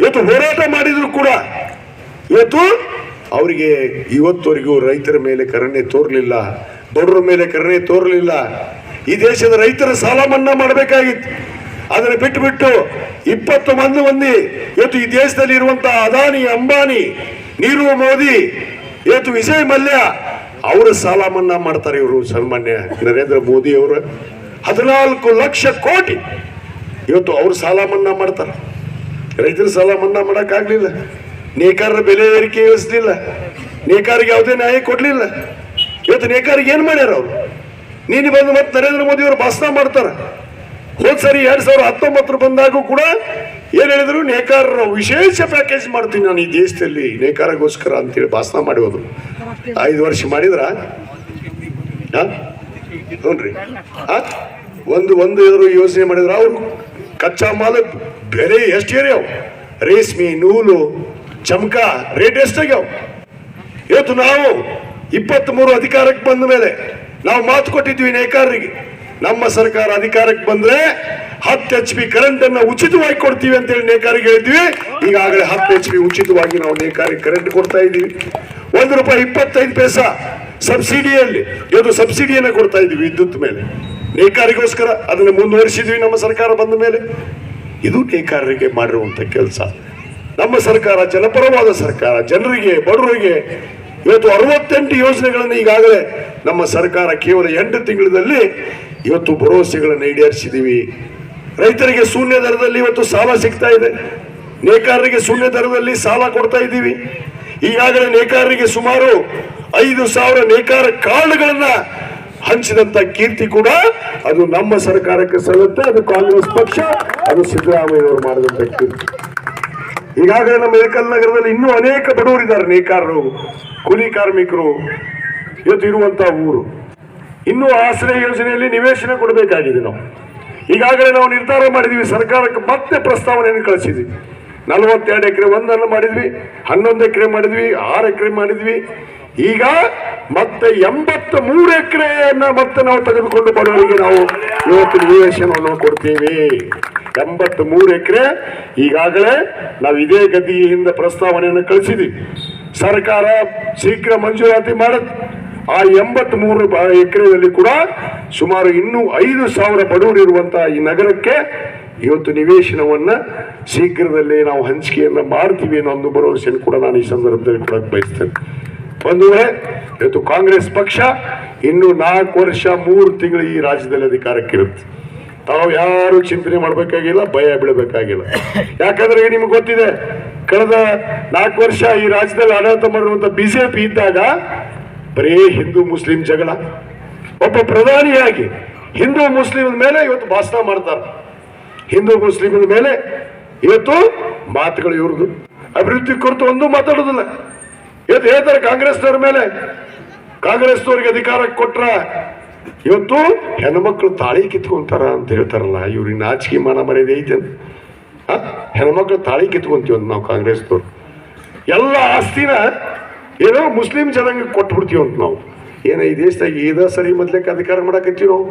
ಇವತ್ತು ಹೋರಾಟ ಮಾಡಿದ್ರು ಕೂಡ. ಇವತ್ತು ಅವರಿಗೆ ಇವತ್ತವರೆಗೂ ರೈತರ ಮೇಲೆ ಕರುಣೆ ತೋರಲಿಲ್ಲ ಬಡವರ ಮೇಲೆ ಕರುಣೆ ತೋರಲಿಲ್ಲ. ಈ ದೇಶದ ರೈತರ ಸಾಲ ಮನ್ನಾ ಮಾಡಬೇಕಾಗಿತ್ತು. ಅದನ್ನು ಬಿಟ್ಟು ಬಿಟ್ಟು ಇಪ್ಪತ್ತು ಮಂದಿ ಮಂದಿ ಇವತ್ತು ಈ ದೇಶದಲ್ಲಿ ಇರುವಂತಹ ಅದಾನಿ, ಅಂಬಾನಿ, ನೀರು, ಮೋದಿ, ಇವತ್ತು ವಿಜಯ್ ಮಲ್ಯ ಅವರ ಸಾಲ ಮನ್ನಾ ಮಾಡ್ತಾರೆ ಇವರು ಸನ್ಮಾನ್ಯ ನರೇಂದ್ರ ಮೋದಿ ಅವರು. ಹದಿನಾಲ್ಕು ಲಕ್ಷ ಕೋಟಿ ಇವತ್ತು ಅವ್ರು ಸಾಲ ಮನ್ನಾ ಮಾಡ್ತಾರೆ. ರೈತರ ಸಾಲ ಮನ್ನಾ ಮಾಡೋಕ್ಕಾಗಲಿಲ್ಲ. ನೇಕಾರರ ಬೆಲೆ ಏರಿಕೆ ಇಳಿಸ್ಲಿಲ್ಲ. ನೇಕಾರಿಗೆ ಯಾವುದೇ ನ್ಯಾಯ ಕೊಡಲಿಲ್ಲ. ಇವತ್ತು ನೇಕಾರಿಗೆ ಏನು ಮಾಡ್ಯಾರ ಅವರು? ನೀನು ಬಂದು ಮತ್ತೆ ನರೇಂದ್ರ ಮೋದಿ ಅವರು ಭಾಷಣ ಮಾಡ್ತಾರ. ಹೋದ್ ಸರಿ ಎರಡ್ ಸಾವಿರದ ಹತ್ತೊಂಬತ್ತರ ಬಂದಾಗೂ ಕೂಡ ಏನ್ ಹೇಳಿದ್ರು? ನೇಕಾರರ ವಿಶೇಷ ಪ್ಯಾಕೇಜ್ ಮಾಡ್ತೀನಿ ನಾನು ಈ ದೇಶದಲ್ಲಿ, ನೇಕಾರಗೋಸ್ಕರ ಅಂತೇಳಿ ಭಾಷಣ ಮಾಡಿ ಹೋದ್ರು. ಐದು ವರ್ಷ ಮಾಡಿದ್ರ? ನೋಡ್ರಿ? ಒಂದು ಒಂದು ಎದುರು ಯೋಚನೆ ಮಾಡಿದ್ರ? ಅವರು ಕಚ್ಚಾ ಮಾಲ ಬೆಲೆ ಎಷ್ಟು ಏರ್ಯಾವ ರೇಷ್ಮೆ, ನೂಲು, ಚಮಕ, ರೇಟ್ ಎಷ್ಟಾಗ್ಯಾವ ಇವತ್ತು ನಾವು ಇಪ್ಪತ್ತ್ ಮೂರು ಅಧಿಕಾರಕ್ಕೆ ಬಂದ ಮೇಲೆ ನಾವು ಮಾತು ಕೊಟ್ಟಿದ್ವಿ ನೇಕಾರರಿಗೆ. ನಮ್ಮ ಸರ್ಕಾರ ಅಧಿಕಾರಕ್ಕೆ ಬಂದ್ರೆ ಹತ್ತು ಎಚ್ ಪಿ ಕರೆಂಟ್ ಅನ್ನ ಉಚಿತವಾಗಿ ಕೊಡ್ತೀವಿ ಅಂತ ಹೇಳಿ ನೇಕಾರಿಗೆ ಹೇಳಿದ್ವಿ. ಈಗಾಗಲೇ ಹತ್ತು ಎಚ್ ಪಿ ಉಚಿತವಾಗಿ ನಾವು ನೇಕಾರಿಗೆ ಕರೆಂಟ್ ಕೊಡ್ತಾ ಇದ್ದೀವಿ. ಒಂದು ರೂಪಾಯಿ ಇಪ್ಪತ್ತೈದು ಪೈಸ ಸಬ್ಸಿಡಿಯಲ್ಲಿ ಇವತ್ತು ಸಬ್ಸಿಡಿಯನ್ನ ಕೊಡ್ತಾ ಇದ್ದೀವಿ ವಿದ್ಯುತ್ ಮೇಲೆ. ನೇಕಾರಿಗೋಸ್ಕರ ಅದನ್ನು ಮುಂದುವರಿಸಿದ್ವಿ ನಮ್ಮ ಸರ್ಕಾರ ಬಂದ ಮೇಲೆ. ಇದು ನೇಕಾರರಿಗೆ ಮಾಡಿರುವಂತ ಕೆಲಸ. ನಮ್ಮ ಸರ್ಕಾರ ಜನಪರವಾದ ಸರ್ಕಾರ, ಜನರಿಗೆ, ಬಡವರಿಗೆ ಇವತ್ತು ಅರವತ್ತೆಂಟು ಯೋಜನೆಗಳನ್ನು ಈಗಾಗಲೇ ನಮ್ಮ ಸರ್ಕಾರ ಕೇವಲ ಎಂಟು ತಿಂಗಳಲ್ಲಿ ಇವತ್ತು ಭರವಸೆಗಳನ್ನು ಈಡೇರಿಸಿದ್ದೀವಿ ರೈತರಿಗೆ ಶೂನ್ಯ ದರದಲ್ಲಿ ಇವತ್ತು ಸಾಲ ಸಿಗ್ತಾ ಇದೆ. ನೇಕಾರರಿಗೆ ಶೂನ್ಯ ದರದಲ್ಲಿ ಸಾಲ ಕೊಡ್ತಾ ಇದ್ದೀವಿ. ಈಗಾಗಲೇ ನೇಕಾರರಿಗೆ ಸುಮಾರು ಐದು ಸಾವಿರ ನೇಕಾರ ಕಾರ್ಡ್ಗಳನ್ನ ಹಂಚಿದಂತ ಕೀರ್ತಿ ಕೂಡ ಅದು ನಮ್ಮ ಸರ್ಕಾರಕ್ಕೆ ಸಲ್ಲುತ್ತೆ, ಅದು ಕಾಂಗ್ರೆಸ್ ಪಕ್ಷ, ಅದು ಸಿದ್ದರಾಮಯ್ಯವರು ಮಾಡಿದಂತ ಕೀರ್ತಿ. ಈಗಾಗಲೇ ನಮ್ಮ ಏಕಲ್ ನಗರದಲ್ಲಿ ಇನ್ನೂ ಅನೇಕ ಬಡವರಿದ್ದಾರೆ ನೇಕಾರರು, ಕೂಲಿ ಕಾರ್ಮಿಕರು. ಇವತ್ತು ಇರುವಂತಹ ಊರು. ಇನ್ನು ಆಶ್ರಯ ಯೋಜನೆಯಲ್ಲಿ ನಿವೇಶನ ಕೊಡಬೇಕಾಗಿದೆ ನಾವು. ಈಗಾಗಲೇ ನಾವು ನಿರ್ಧಾರ ಮಾಡಿದ್ವಿ, ಸರ್ಕಾರಕ್ಕೆ ಮತ್ತೆ ಪ್ರಸ್ತಾವನೆಯನ್ನು ಕಳಿಸಿದ್ವಿ. ನಲವತ್ತೆರಡು ಎಕರೆ ಒಂದನ್ನು ಮಾಡಿದ್ವಿ, ಹನ್ನೊಂದು ಎಕರೆ ಮಾಡಿದ್ವಿ, ಆರು ಎಕರೆ ಮಾಡಿದ್ವಿ. ಈಗ ಮತ್ತೆ ಎಂಬತ್ತ ಮೂರು ಎಕರೆಯನ್ನ ಮತ್ತೆ ನಾವು ತೆಗೆದುಕೊಂಡು ಬಡವರಿಗೆ ನಾವು ಇವತ್ತು ನಿವೇಶನವನ್ನು ಕೊಡ್ತೀವಿ. ಎಂಬತ್ತ್ ಮೂರು ಎಕರೆ ಈಗಾಗಲೇ ನಾವು ಇದೇ ಗದಿಯಿಂದ ಪ್ರಸ್ತಾವನೆಯನ್ನು ಕಳಿಸಿದ್ವಿ. ಸರ್ಕಾರ ಶೀಘ್ರ ಮಂಜೂರಾತಿ ಮಾಡುತ್ತೆ ಆ ಎಂಬತ್ ಮೂರು ಎಕರೆಯಲ್ಲಿ ಕೂಡ ಸುಮಾರು ಇನ್ನೂ ಐದು ಸಾವಿರ ಬಡವರು ಇರುವಂತಹ ಈ ನಗರಕ್ಕೆ ಇವತ್ತು ನಿವೇಶನವನ್ನ ಶೀಘ್ರದಲ್ಲೇ ನಾವು ಹಂಚಿಕೆಯನ್ನ ಮಾಡ್ತೀವಿ ಅನ್ನೋ ಒಂದು ಭರವಸೆಯನ್ನು ಕೂಡ ನಾನು ಈ ಸಂದರ್ಭದಲ್ಲಿ ಕೊಡಕ್ಕೆ ಬಯಸ್ತೇನೆ. ಒಂದು ಇವತ್ತು ಕಾಂಗ್ರೆಸ್ ಪಕ್ಷ ಇನ್ನು ನಾಲ್ಕು ವರ್ಷ, ಮೂರು ತಿಂಗಳು ಈ ರಾಜ್ಯದಲ್ಲಿ ಅಧಿಕಾರಕ್ಕಿರುತ್ತೆ. ತಾವು ಯಾರು ಚಿಂತನೆ ಮಾಡಬೇಕಾಗಿಲ್ಲ, ಭಯ ಬಿಡಬೇಕಾಗಿಲ್ಲ ಯಾಕಂದ್ರೆ ನಿಮ್ಗೆ ಗೊತ್ತಿದೆ, ಕಳೆದ ನಾಲ್ಕು ವರ್ಷ ಈ ರಾಜ್ಯದಲ್ಲಿ ಆಡಳಿತ ಮಾಡಿರುವಂತ ಬಿಜೆಪಿ ಇದ್ದಾಗ ಬರೀ ಹಿಂದೂ ಮುಸ್ಲಿಂ ಜಗಳ. ಒಬ್ಬ ಪ್ರಧಾನಿಯಾಗಿ ಹಿಂದೂ ಮುಸ್ಲಿಂ ಮೇಲೆ ಇವತ್ತು ಭಾಷಣ ಮಾಡ್ತಾರೆ. ಹಿಂದೂ ಮುಸ್ಲಿಮರ ಮೇಲೆ ಇವತ್ತು ಮಾತುಗಳು ಇವ್ರದ್ದು ಅಭಿವೃದ್ಧಿ ಕುರಿತು ಒಂದು ಮಾತಾಡೋದಿಲ್ಲ ಇವತ್ತು ಹೇಳ್ತಾರೆ ಕಾಂಗ್ರೆಸ್ನವ್ರ ಮೇಲೆ. ಕಾಂಗ್ರೆಸ್ನವ್ರಿಗೆ ಅಧಿಕಾರ ಕೊಟ್ರ ಇವತ್ತು ಹೆಣ್ಮಕ್ಳು ತಾಳಿ ಕಿತ್ಕೊಂತಾರ ಅಂತ ಹೇಳ್ತಾರಲ್ಲ, ಇವ್ರಿಗೆ ನಾಚಿಕೆ ಮಾನ ಮರ್ಯಾದೆ ಐತೆ? ಹೆಣ್ಮಕ್ಳು ತಾಳಿ ಕಿತ್ಕೊಂತೀವಿ ನಾವು ಕಾಂಗ್ರೆಸ್ನವ್ರು. ಎಲ್ಲ ಆಸ್ತಿನ ಏನೋ ಮುಸ್ಲಿಂ ಜನಾಂಗಕ್ಕೆ ಕೊಟ್ಟು ಬಿಡ್ತೀವಿ ಅಂತ ನಾವು. ಏನ ಈ ದೇಶದಾಗ ಇದ ಸರಿ ಮೊದ್ಲಕ್ಕೆ ಅಧಿಕಾರ ಮಾಡಕತ್ತೀವಿ ನಾವು.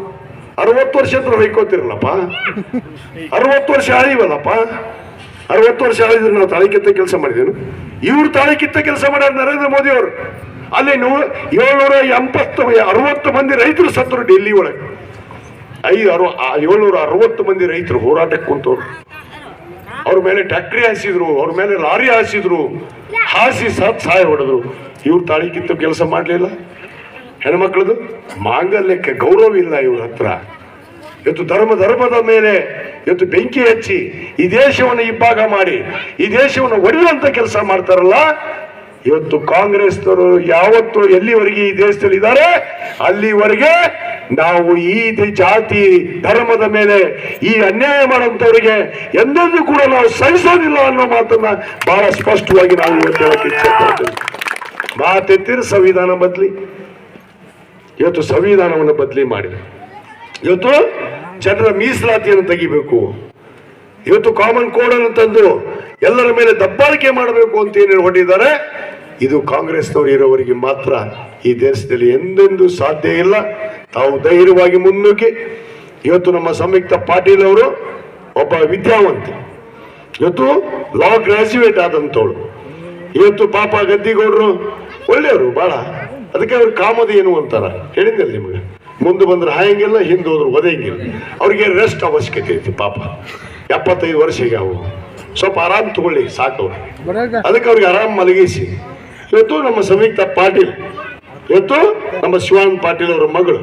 ಅರವತ್ತು ವರ್ಷ ಹತ್ರ ಹೊಯ್ಕೋತಿರಲ್ಲಪ್ಪ ಅರವತ್ತು ವರ್ಷ ಆಳಿವಲ್ಲಪ್ಪ? ಅರವತ್ತು ವರ್ಷ ಆಳಿದ್ರೆ ನಾವು ತಾಳಿ ಕಿತ್ತ ಕೆಲಸ ಮಾಡಿದೇನು? ಇವ್ರು ತಾಳಿ ಕಿತ್ತ ಕೆಲಸ ಮಾಡ್ಯಾರ ನರೇಂದ್ರ ಮೋದಿ ಅವರು. ಅಲ್ಲಿ ನೂರ ಏಳ್ನೂರ ಎಂಬತ್ತು ಅರವತ್ತು ಮಂದಿ ರೈತರು ಸತ್ತರು ಡೆಲ್ಲಿ ಒಳಗೆ. ಐದು ಅರವ ಏಳ್ನೂರ ಅರವತ್ತು ಮಂದಿ ರೈತರು ಹೋರಾಟಕ್ಕೆ ಕುಂತವ್ರು. ಅವ್ರ ಮೇಲೆ ಟ್ಯಾಕ್ಟ್ರಿ ಹಾಸಿದ್ರು, ಅವ್ರ ಮೇಲೆ ಲಾರಿ ಹಾಸಿದ್ರು. ಹಾಸಿ ಸತ್ ಸಹಾಯ ಹೊಡೆದ್ರು ಇವ್ರು ತಾಳಿ ಕಿತ್ತು ಕೆಲಸ ಮಾಡಲಿಲ್ಲ. ಹೆಣ್ಮಕ್ಳದು ಮಾಂಗಲ್ಯಕ್ಕೆ ಗೌರವ ಇಲ್ಲ ಇವ್ರ ಹತ್ರ. ಇವತ್ತು ಧರ್ಮ ಧರ್ಮದ ಮೇಲೆ ಇವತ್ತು ಬೆಂಕಿ ಹಚ್ಚಿ ಈ ದೇಶವನ್ನು ಇಬ್ಬಾಗ ಮಾಡಿ, ಈ ದೇಶವನ್ನು ಒಡೆಯುವಂತ ಕೆಲಸ ಮಾಡ್ತಾರಲ್ಲ ಇವತ್ತು ಕಾಂಗ್ರೆಸ್ನವರು ಯಾವತ್ತು ಎಲ್ಲಿವರೆಗೆ ಈ ದೇಶದಲ್ಲಿ ಇದ್ದಾರೆ, ಅಲ್ಲಿವರೆಗೆ ನಾವು ಈ ಜಾತಿ ಧರ್ಮದ ಮೇಲೆ ಈ ಅನ್ಯಾಯ ಮಾಡುವಂತವರಿಗೆ ಎಂದೆಂದೂ ಕೂಡ ನಾವು ಸಹಿಸೋದಿಲ್ಲ ಅನ್ನೋ ಮಾತನ್ನ ಬಹಳ ಸ್ಪಷ್ಟವಾಗಿ ನಾವು ಇವತ್ತು ಹೇಳಕ್ಕೆ ಇಚ್ಛೆ ಮಾತೆತ್ತಿರ ಸಂವಿಧಾನ ಬದಲಿ, ಇವತ್ತು ಸಂವಿಧಾನವನ್ನು ಬದಲಿ ಮಾಡಿದೆ. ಇವತ್ತು ಜನರ ಮೀಸಲಾತಿಯನ್ನು ತೆಗಿಬೇಕು. ಇವತ್ತು ಕಾಮನ್ ಕೋಡ್ ಅನ್ನು ತಂದು ಎಲ್ಲರ ಮೇಲೆ ದಬ್ಬಾಳಿಕೆ ಮಾಡಬೇಕು ಅಂತ ಏನು ಹೊರಟಿದ್ದಾರೆ ಇದು ಕಾಂಗ್ರೆಸ್ನವರು ಇರೋವರಿಗೆ ಮಾತ್ರ ಈ ದೇಶದಲ್ಲಿ ಎಂದೆಂದೂ ಸಾಧ್ಯ ಇಲ್ಲ. ತಾವು ಧೈರ್ಯವಾಗಿ ಮುನ್ನುಗ್ಗಿ. ಇವತ್ತು ನಮ್ಮ ಸಂಯುಕ್ತ ಪಾಟೀಲ್ ಅವರು ಒಬ್ಬ ವಿದ್ಯಾವಂತ. ಇವತ್ತು ಲಾ ಗ್ರಾಜ್ಯುಯೇಟ್ ಆದಂಥವಳು ಇವತ್ತು ಪಾಪ ಗದ್ದಿಗೌಡರು ಒಳ್ಳೆಯವರು ಬಹಳ ಅದಕ್ಕೆ ಅವ್ರ ಕಾಮದ ಏನು ಅಂತಾರ? ಹೇಳಿದ್ನಲ್ಲ ನಿಮಗೆ? ಮುಂದೆ ಬಂದ್ರೆ ಹಾಯಂಗಿಲ್ಲ ಹಿಂದೆ ಹೋದ್ರು ಒದೆಯಂಗಿಲ್ಲ. ಅವ್ರಿಗೆ ರೆಸ್ಟ್ ಅವಶ್ಯಕತೆ ಐತಿ ಪಾಪ. ಎಪ್ಪತ್ತೈದು ವರ್ಷಕ್ಕೆ ಅವು ಸ್ವಲ್ಪ ಆರಾಮ್ ತಗೊಳ್ಳಿ ಸಾಕವ್ರು. ಅದಕ್ಕೆ ಅವ್ರಿಗೆ ಆರಾಮ್ ಮಲಗಿಸಿ. ಇವತ್ತು ನಮ್ಮ ಸಂಯುಕ್ತ ಪಾಟೀಲ್, ಇವತ್ತು ನಮ್ಮ ಶಿವಾನಂದ ಪಾಟೀಲ್ ಅವರ ಮಗಳು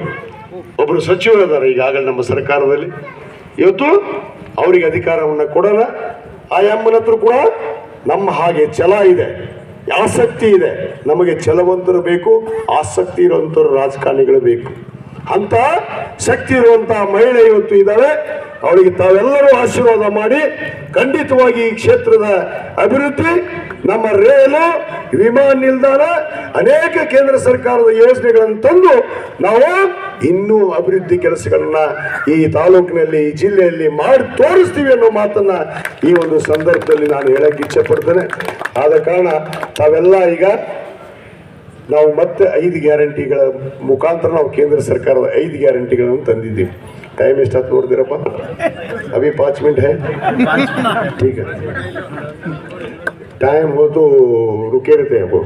ಒಬ್ಬರು ಸಚಿವರಿದ್ದಾರೆ ಈಗಾಗಲೇ ನಮ್ಮ ಸರ್ಕಾರದಲ್ಲಿ. ಇವತ್ತು ಅವರಿಗೆ ಅಧಿಕಾರವನ್ನು ಕೊಡೋಣ ಆ ಅಮ್ಮನ ಹತ್ರ ಕೂಡ ನಮ್ಮ ಹಾಗೆ ಛಲ ಇದೆ, ಆಸಕ್ತಿ ಇದೆ. ನಮಗೆ ಛಲವಂತರು ಬೇಕು, ಆಸಕ್ತಿ ಇರುವಂತರು ರಾಜಕಾರಣಿಗಳು ಬೇಕು. ಅಂತ ಶಕ್ತಿ ಇರುವಂತಹ ಮಹಿಳೆ ಇವತ್ತು ಇದ್ದಾಳೆ. ಅವಳಿಗೆ ತಾವೆಲ್ಲರೂ ಆಶೀರ್ವಾದ ಮಾಡಿ ಖಂಡಿತವಾಗಿ ಈ ಕ್ಷೇತ್ರದ ಅಭಿವೃದ್ಧಿ, ನಮ್ಮ ರೈಲು, ವಿಮಾನ ನಿಲ್ದಾಣ, ಅನೇಕ ಕೇಂದ್ರ ಸರ್ಕಾರದ ಯೋಜನೆಗಳನ್ನು ತಂದು ನಾವು ಇನ್ನೂ ಅಭಿವೃದ್ಧಿ ಕೆಲಸಗಳನ್ನ ಈ ತಾಲೂಕಿನಲ್ಲಿ, ಈ ಜಿಲ್ಲೆಯಲ್ಲಿ ಮಾಡಿ ತೋರಿಸ್ತೀವಿ ಅನ್ನೋ ಮಾತನ್ನ ಈ ಒಂದು ಸಂದರ್ಭದಲ್ಲಿ ನಾನು ಹೇಳಕ್ಕೆ ಇಚ್ಛೆ ಪಡ್ತೇನೆ ಆದ ಕಾರಣ ತಾವೆಲ್ಲ ಈಗ ನಾವು ಮತ್ತೆ ಐದು ಗ್ಯಾರಂಟಿಗಳ ಮುಖಾಂತರ ನಾವು ಕೇಂದ್ರ ಸರ್ಕಾರದ ಐದು ಗ್ಯಾರಂಟಿಗಳನ್ನು ತಂದಿದ್ದೀವಿ. ಟೈಮ್ ಎಷ್ಟಾಯ್ತು ನೋಡ್ತೀರಪ್ಪ ಅಭಿ ಪಾಂಚ್ ಮಿನಿಟ್ ಹೈ ठीक है ಟೈಮ್ ಹೋತು ರುಕೆ ಇರುತ್ತೆ ಅವು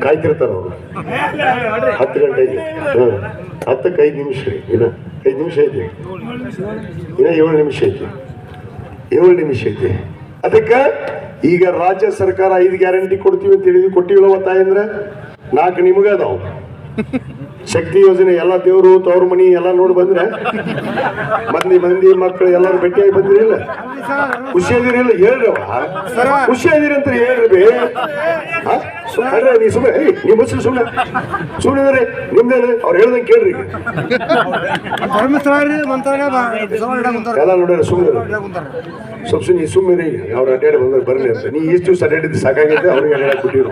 ಕಾಯ್ತಿರ್ತಾರೆ ಅವರು ಹತ್ತು ಗಂಟೆಗೆ ಹಾಂ ಹತ್ತಕ್ಕೆ ಐದು ನಿಮಿಷ ರೀ ಇನ್ನ ಐದು ನಿಮಿಷ ಐತಿ ಇನ್ನ ಏಳು ನಿಮಿಷ ಐತಿ ಏಳು ನಿಮಿಷ ಐತಿ ಅದಕ್ಕೆ ಈಗ ರಾಜ್ಯ ಸರ್ಕಾರ ಐದು ಗ್ಯಾರಂಟಿ ಕೊಡ್ತೀವಿ ಅಂತ ಹೇಳಿದ್ವಿ ಕೊಟ್ಟಿವಲ್ಲ ತಾಯಂದ್ರೆ ನಾಲ್ಕು ನಿಮಗೆ ಅದಾವು ಶಕ್ತಿ ಯೋಜನೆ ಎಲ್ಲ ದೇವರು ತವ್ರ ಮನಿ ಎಲ್ಲ ನೋಡಿ ಬಂದ್ರೆ ಮಂದಿ ಮಂದಿ ಮಕ್ಕಳು ಎಲ್ಲರೂ ಭೇಟಿಯಾಗಿ ಬಂದಿರಿಲ್ಲ ಖುಷಿ ಇಲ್ಲ? ಹೇಳ್ರವ ಖುಷಿ ಅದಿರಿ ಅಂತ ಹೇಳ್ರಿ? ಅಲ್ರಿ, ನೀ ಸುಮ್ಮನೆ ನೀವು ಮುಚ್ಚಿ ಸುಮ್ಮನೆ ಸುಮ್ಮನೆ ನಿಮ್ದೇನು? ಅವ್ರು ಹೇಳ್ದಂಗೆ ಕೇಳ್ರಿ ಎಲ್ಲ ನೋಡ್ರಿ ಸುಮ್ಮನೆ ಸ್ವಲ್ಪ ಸುಮ್ಮನೆ ನೀ ಸುಮ್ಮನೆ ಅವ್ರು ಅಡ್ಡಾಡಿ ಬಂದ್ರೆ ಬರಲಿ ಅಂತ. ನೀ ಎಷ್ಟು ದಿವಸ ಅಡ್ಡಾಡಿದ್ದು ಸಾಕಾಗೈತೆ ಅವ್ರಿಗೆ ಅಡ್ಡಾಡಿ ಕೊಟ್ಟಿರು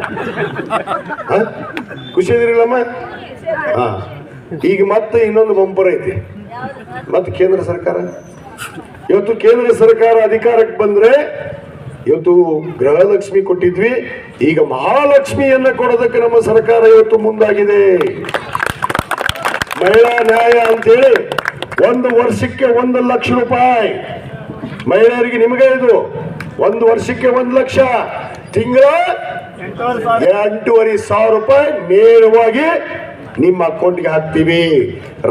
ಖುಷಿ ಇದಿರಿಲ್ಲಮ್ಮ ಹಾ. ಈಗ ಮತ್ತೆ ಇನ್ನೊಂದು ಬಂಪರ್ ಐತಿ. ಮತ್ತೆ ಕೇಂದ್ರ ಸರ್ಕಾರ? ಇವತ್ತು ಕೇಂದ್ರ ಸರ್ಕಾರ ಅಧಿಕಾರಕ್ಕೆ ಬಂದ್ರೆ ಇವತ್ತು ಗೃಹಲಕ್ಷ್ಮಿ ಕೊಟ್ಟಿದ್ವಿ. ಈಗ ಮಹಾಲಕ್ಷ್ಮಿಯನ್ನ ಕೊಡೋದಕ್ಕೆ ನಮ್ಮ ಸರ್ಕಾರ ಇವತ್ತು ಮುಂದಾಗಿದೆ. ಮಹಿಳಾ ನ್ಯಾಯ ಅಂತೇಳಿ ಒಂದು ವರ್ಷಕ್ಕೆ ಒಂದು ಲಕ್ಷ ರೂಪಾಯಿ. ಮಹಿಳೆಯರಿಗೆ ನಿಮಗೆ ಇದು ಒಂದು ವರ್ಷಕ್ಕೆ ಒಂದು ಲಕ್ಷ. ತಿಂಗಳ ಎಂಟೂವರೆ ಸಾವಿರ. ರೂಪಾಯಿ ನೇರವಾಗಿ ನಿಮ್ಮ ಅಕೌಂಟ್ಗೆ ಹಾಕ್ತೀವಿ.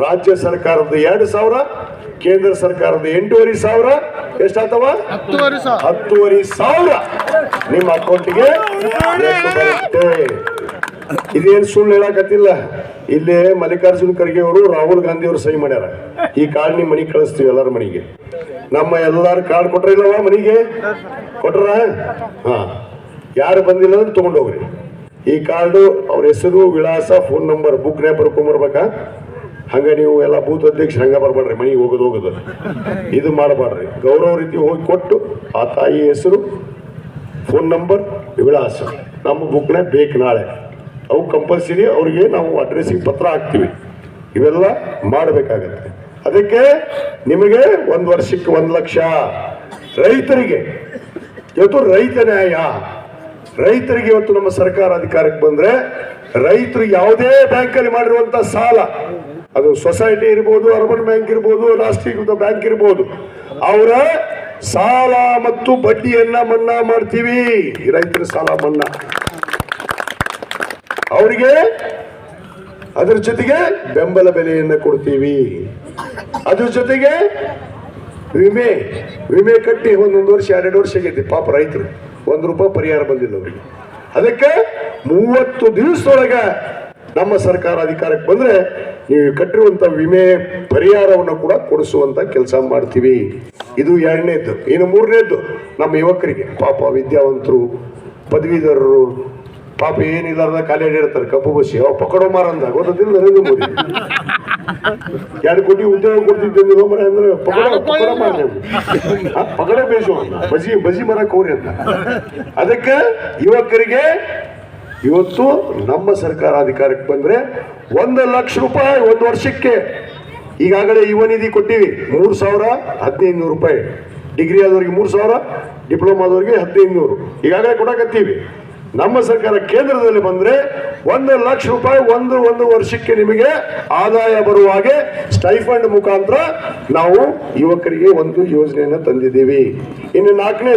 ರಾಜ್ಯ ಸರ್ಕಾರದ ಎರಡು ಸಾವಿರ ಕೇಂದ್ರ ಸರ್ಕಾರದ ಎಂಟೂವರೆ ಸಾವಿರ. ಎಷ್ಟಾಗ್ತವ?
ಹತ್ತುವರೆ ಸಾವಿರ.
ನಿಮ್ಮ ಅಕೌಂಟ್ಗೆ ಇದೇನು ಸುಳ್ಳು ಹೇಳಕತ್ತಿಲ್ಲ. ಇಲ್ಲೇ ಮಲ್ಲಿಕಾರ್ಜುನ ಖರ್ಗೆ ಅವರು ರಾಹುಲ್ ಗಾಂಧಿ ಅವರು ಸಹಿ ಮಾಡ್ಯಾರ. ಈ ಕಾರ್ಡ್ ನಿಮ್ಮ ಮನೆಗೆ ಕಳಿಸ್ತೀವಿ ಎಲ್ಲರ ಮನೆಗೆ. ನಮ್ಮ ಎಲ್ಲಾರು ಕಾರ್ಡ್ ಕೊಟ್ರ ಇಲ್ಲವಾ ಮನೆಗೆ? ಕೊಟ್ರ ಹಾ. ಯಾರು ಬಂದಿಲ್ಲ ಅಂದ್ರೆ ತಗೊಂಡು ಹೋಗ್ರಿ. ಈ ಕಾರ್ಡು ಅವ್ರ ಹೆಸರು, ವಿಳಾಸ ಫೋನ್ ನಂಬರ್ ಬುಕ್ನೇ ಬರ್ಕೊಂಬರ್ಬೇಕಾ? ಹಂಗ ನೀವು ಎಲ್ಲ ಬೂತ್ ಅಧ್ಯಕ್ಷ ಹಂಗೆ ಬರ್ಬೇಡ್ರಿ, ಮನೆಗೆ ಹೋಗೋದು ಹೋಗೋದು. ಇದು ಮಾಡಬಾರ್ರಿ ಗೌರವ ರೀತಿ ಹೋಗಿ ಕೊಟ್ಟು ಆ ತಾಯಿ ಹೆಸರು ಫೋನ್ ನಂಬರ್ ವಿಳಾಸ. ನಮ್ಮ ಬುಕ್ನೇ ಬೇಕು ನಾಳೆ. ಅವು ಕಂಪಲ್ಸರಿ ಅವ್ರಿಗೆ ನಾವು ಅಡ್ರೆಸ್ಸಿಗೆ ಪತ್ರ ಹಾಕ್ತೀವಿ. ಇವೆಲ್ಲ ಮಾಡಬೇಕಾಗತ್ತೆ. ಅದಕ್ಕೆ ನಿಮಗೆ ಒಂದು ವರ್ಷಕ್ಕೆ ಒಂದು ಲಕ್ಷ ರೈತರಿಗೆ. ಇವತ್ತು ರೈತ ನ್ಯಾಯ. ರೈತರಿಗೆ ಇವತ್ತು ನಮ್ಮ ಸರ್ಕಾರ ಅಧಿಕಾರಕ್ಕೆ ಬಂದ್ರೆ ರೈತರು ಯಾವುದೇ ಬ್ಯಾಂಕಲ್ಲಿ ಮಾಡಿರುವಂತ ಸಾಲ, ಅದು ಸೊಸೈಟಿ ಇರ್ಬೋದು, ಅರ್ಬನ್ ಬ್ಯಾಂಕ್ ಇರ್ಬೋದು, ರಾಷ್ಟ್ರೀಕೃತ ಬ್ಯಾಂಕ್ ಇರ್ಬೋದು, ಅವರ ಸಾಲ ಮತ್ತು ಬಡ್ಡಿಯನ್ನ ಮನ್ನಾ ಮಾಡ್ತೀವಿ. ರೈತರ ಸಾಲ ಮನ್ನಾ. ಅವರಿಗೆ ಅದರ ಜೊತೆಗೆ ಬೆಂಬಲ ಬೆಲೆಯನ್ನು ಕೊಡ್ತೀವಿ. ಅದ್ರ ಜೊತೆಗೆ ವಿಮೆ ವಿಮೆ ಕಟ್ಟಿ ಒಂದೊಂದು ವರ್ಷ, ಎರಡೆರಡು ವರ್ಷ ಆಗೈತಿ ಪಾಪ ರೈತರು. ಒಂದು ರೂಪಾಯಿ ಪರಿಹಾರ ಬಂದಿಲ್ಲ ಅವರಿಗೆ. ಅದಕ್ಕೆ ಮೂವತ್ತು ದಿವಸದೊಳಗೆ ನಮ್ಮ ಸರ್ಕಾರ ಅಧಿಕಾರಕ್ಕೆ ಬಂದ್ರೆ ನೀವು ಕಟ್ಟಿರುವಂತ ವಿಮೆ ಪರಿಹಾರವನ್ನು ಕೂಡ ಕೊಡಿಸುವಂಥ ಕೆಲಸ ಮಾಡ್ತೀವಿ. ಇದು ಎರಡನೇದ್ದು. ಇನ್ನು ಮೂರನೇದ್ದು ನಮ್ಮ ಯುವಕರಿಗೆ ಪಾಪ ವಿದ್ಯಾವಂತರು, ಪದವೀಧರರು ಪಾಪ ಏನಿಲ್ಲಾರ್ದ ಖಾಲಿ ಇರ್ತಾರೆ ಕಪ್ಪು ಬಸ್ಸಿ. ಅವ ಪಕಡೋ ಮಾರ ಅಂದ ಗೊತ್ತಿಲ್ಲ ನರೇಂದ್ರ ಮೋದಿ. ಎರಡು ಕೋಟಿ ಉದ್ಯೋಗ ಕೊಡ್ತಿದ್ದೆ ಮರ ಅಂದ್ರೆ ಪಕಡ ಪಕಡ ಮಾರ ಪಕಡ ಬೇಸು ಅಂತ ಬಜಿ ಬಜಿ ಮರ ಕೋರಿ ಅಂತ. ಅದಕ್ಕೆ ಯುವಕರಿಗೆ ಇವತ್ತು ನಮ್ಮ ಸರ್ಕಾರ ಅಧಿಕಾರಕ್ಕೆ ಬಂದ್ರೆ ಒಂದು ಲಕ್ಷ ರೂಪಾಯಿ ಒಂದು ವರ್ಷಕ್ಕೆ. ಈಗಾಗಲೇ ಯುವ ನಿಧಿ ಕೊಟ್ಟಿವಿ. ಮೂರು ಸಾವಿರ ಹದಿನೈದು ನೂರು ರೂಪಾಯಿ. ಡಿಗ್ರಿ ಆದವರಿಗೆ ಮೂರು ಸಾವಿರ ಡಿಪ್ಲೊಮಾದವ್ರಿಗೆ ಹದಿನೈದು ನೂರು ಈಗಾಗಲೇ ಕೊಡಕತ್ತೀವಿ. ನಮ್ಮ ಸರ್ಕಾರ ಕೇಂದ್ರದಲ್ಲಿ ಬಂದ್ರೆ ಒಂದು ಲಕ್ಷ ರೂಪಾಯಿ ಒಂದು ಒಂದು ವರ್ಷಕ್ಕೆ ನಿಮಗೆ ಆದಾಯ ಬರುವ ಹಾಗೆ ಸ್ಟೈಫಂಡ್ ಮುಖಾಂತರ ನಾವು ಯುವಕರಿಗೆ ಒಂದು ಯೋಜನೆಯನ್ನು ತಂದಿದ್ದೀವಿ. ಇನ್ನು ನಾಲ್ಕನೇ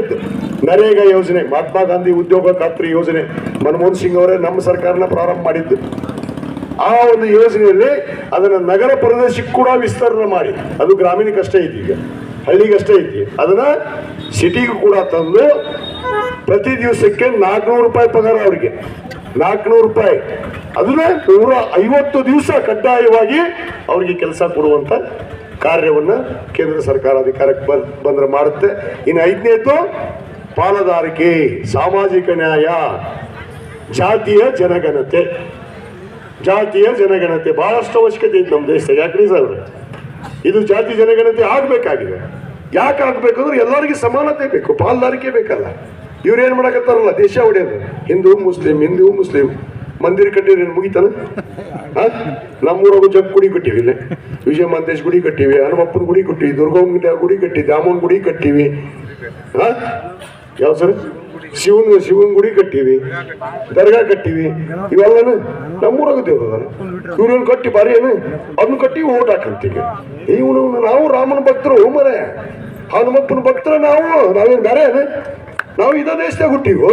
ನರೇಗಾ ಯೋಜನೆ, ಮಹಾತ್ಮ ಗಾಂಧಿ ಉದ್ಯೋಗ ಖಾತ್ರಿ ಯೋಜನೆ, ಮನಮೋಹನ್ ಸಿಂಗ್ ಅವರೇ ನಮ್ಮ ಸರ್ಕಾರನ ಪ್ರಾರಂಭ ಮಾಡಿದ್ದು. ಆ ಒಂದು ಯೋಜನೆಯಲ್ಲಿ ಅದನ್ನು ನಗರ ಪ್ರದೇಶಕ್ಕೆ ಕೂಡ ವಿಸ್ತರಣೆ ಮಾಡಿ. ಅದು ಗ್ರಾಮೀಣಕ್ಕಷ್ಟೇ ಕಷ್ಟ ಈಗ ಹಳ್ಳಿಗಷ್ಟೇ ಐತಿ. ಅದನ್ನ ಸಿಟಿಗೂ ಕೂಡ ತಂದು ಪ್ರತಿ ದಿವಸಕ್ಕೆ ನಾಲ್ಕುನೂರು ರೂಪಾಯಿ ಪಗಾರ ಅವ್ರಿಗೆ. ನಾಲ್ಕುನೂರು ರೂಪಾಯಿ. ಅದನ್ನ ನೂರ ಐವತ್ತು ದಿವಸ ಕಡ್ಡಾಯವಾಗಿ ಅವರಿಗೆ ಕೆಲಸ ಕೊಡುವಂತ ಕಾರ್ಯವನ್ನ ಕೇಂದ್ರ ಸರ್ಕಾರ ಅಧಿಕಾರಕ್ಕೆ ಬಂದ್, ಬಂದ್ರೆ ಮಾಡುತ್ತೆ. ಇನ್ನು ಐದನೇದು ಪಾಲುದಾರಿಕೆ, ಸಾಮಾಜಿಕ ನ್ಯಾಯ, ಜಾತಿಯ ಜನಗಣತೆ. ಜಾತಿಯ ಜನಗಣತೆ ಬಹಳಷ್ಟು ಅವಶ್ಯಕತೆ ಇದೆ ನಮ್ಮ ದೇಶದಾಗ ಯಾಕ್ರಿ ಸರ್? ಇದು ಜಾತಿ ಜನಗಣತಿ ಆಗ್ಬೇಕಾಗಿದೆ. ಯಾಕೆ ಆಗ್ಬೇಕಂದ್ರೆ ಎಲ್ಲರಿಗೂ ಸಮಾನತೆ ಬೇಕು, ಪಾಲ್ದಾರಿಕೆ ಬೇಕಲ್ಲ. ಇವ್ರೇನ್ ಮಾಡಕತ್ತಾರಲ್ಲ, ದೇಶ ಹೊಡೆಯೋದು ಹಿಂದೂ, ಮುಸ್ಲಿಂ ಹಿಂದೂ, ಮುಸ್ಲಿಂ. ಮಂದಿರ ಕಟ್ಟಿದ್ರೆ ಏನು ಮುಗಿತಾನ? ನಮ್ಮೂರಾಗ ಜಗ್ ಗುಡಿ ಕಟ್ಟಿವಿ ಇಲ್ಲಿ. ವಿಜಯ ಮಹಂತೇಶ್ ಗುಡಿ ಕಟ್ಟಿವಿ, ಹನುಮಪ್ಪನ ಗುಡಿ ಕಟ್ಟಿವಿ ದುರ್ಗಮ್ಮ ಗುಡಿ ಕಟ್ಟಿ ದಾಮನ್ ಗುಡಿ ಕಟ್ಟಿವಿ. ಹಾಂ? ಯಾವ ಸರ್? ಶಿವನ್ ಶಿವನ್ ಗುಡಿ ಕಟ್ಟಿವಿ, ದರ್ಗಾ ಕಟ್ಟಿವಿ, ಇವೆಲ್ಲನು ನಮ್ಮೂರಾಗ ದೇವ್ರ ಅದಾರ ಇವ್ರನ್ನ ಕಟ್ಟಿ ಬಾರಿ ಏನು, ಅದನ್ನ ಕಟ್ಟಿ ಓಟ್ ಹಾಕಂತೀವಿ ಇವನು, ನಾವು ರಾಮನ ಭಕ್ತರು, ಮರ. ಹನುಮಪ್ಪನ ಭಕ್ತರ ನಾವು, ನಾವೇನು ಬೇರೆ ನಾವು ಇದೇ ದೇಶದಾಗ ಹುಟ್ಟಿವು.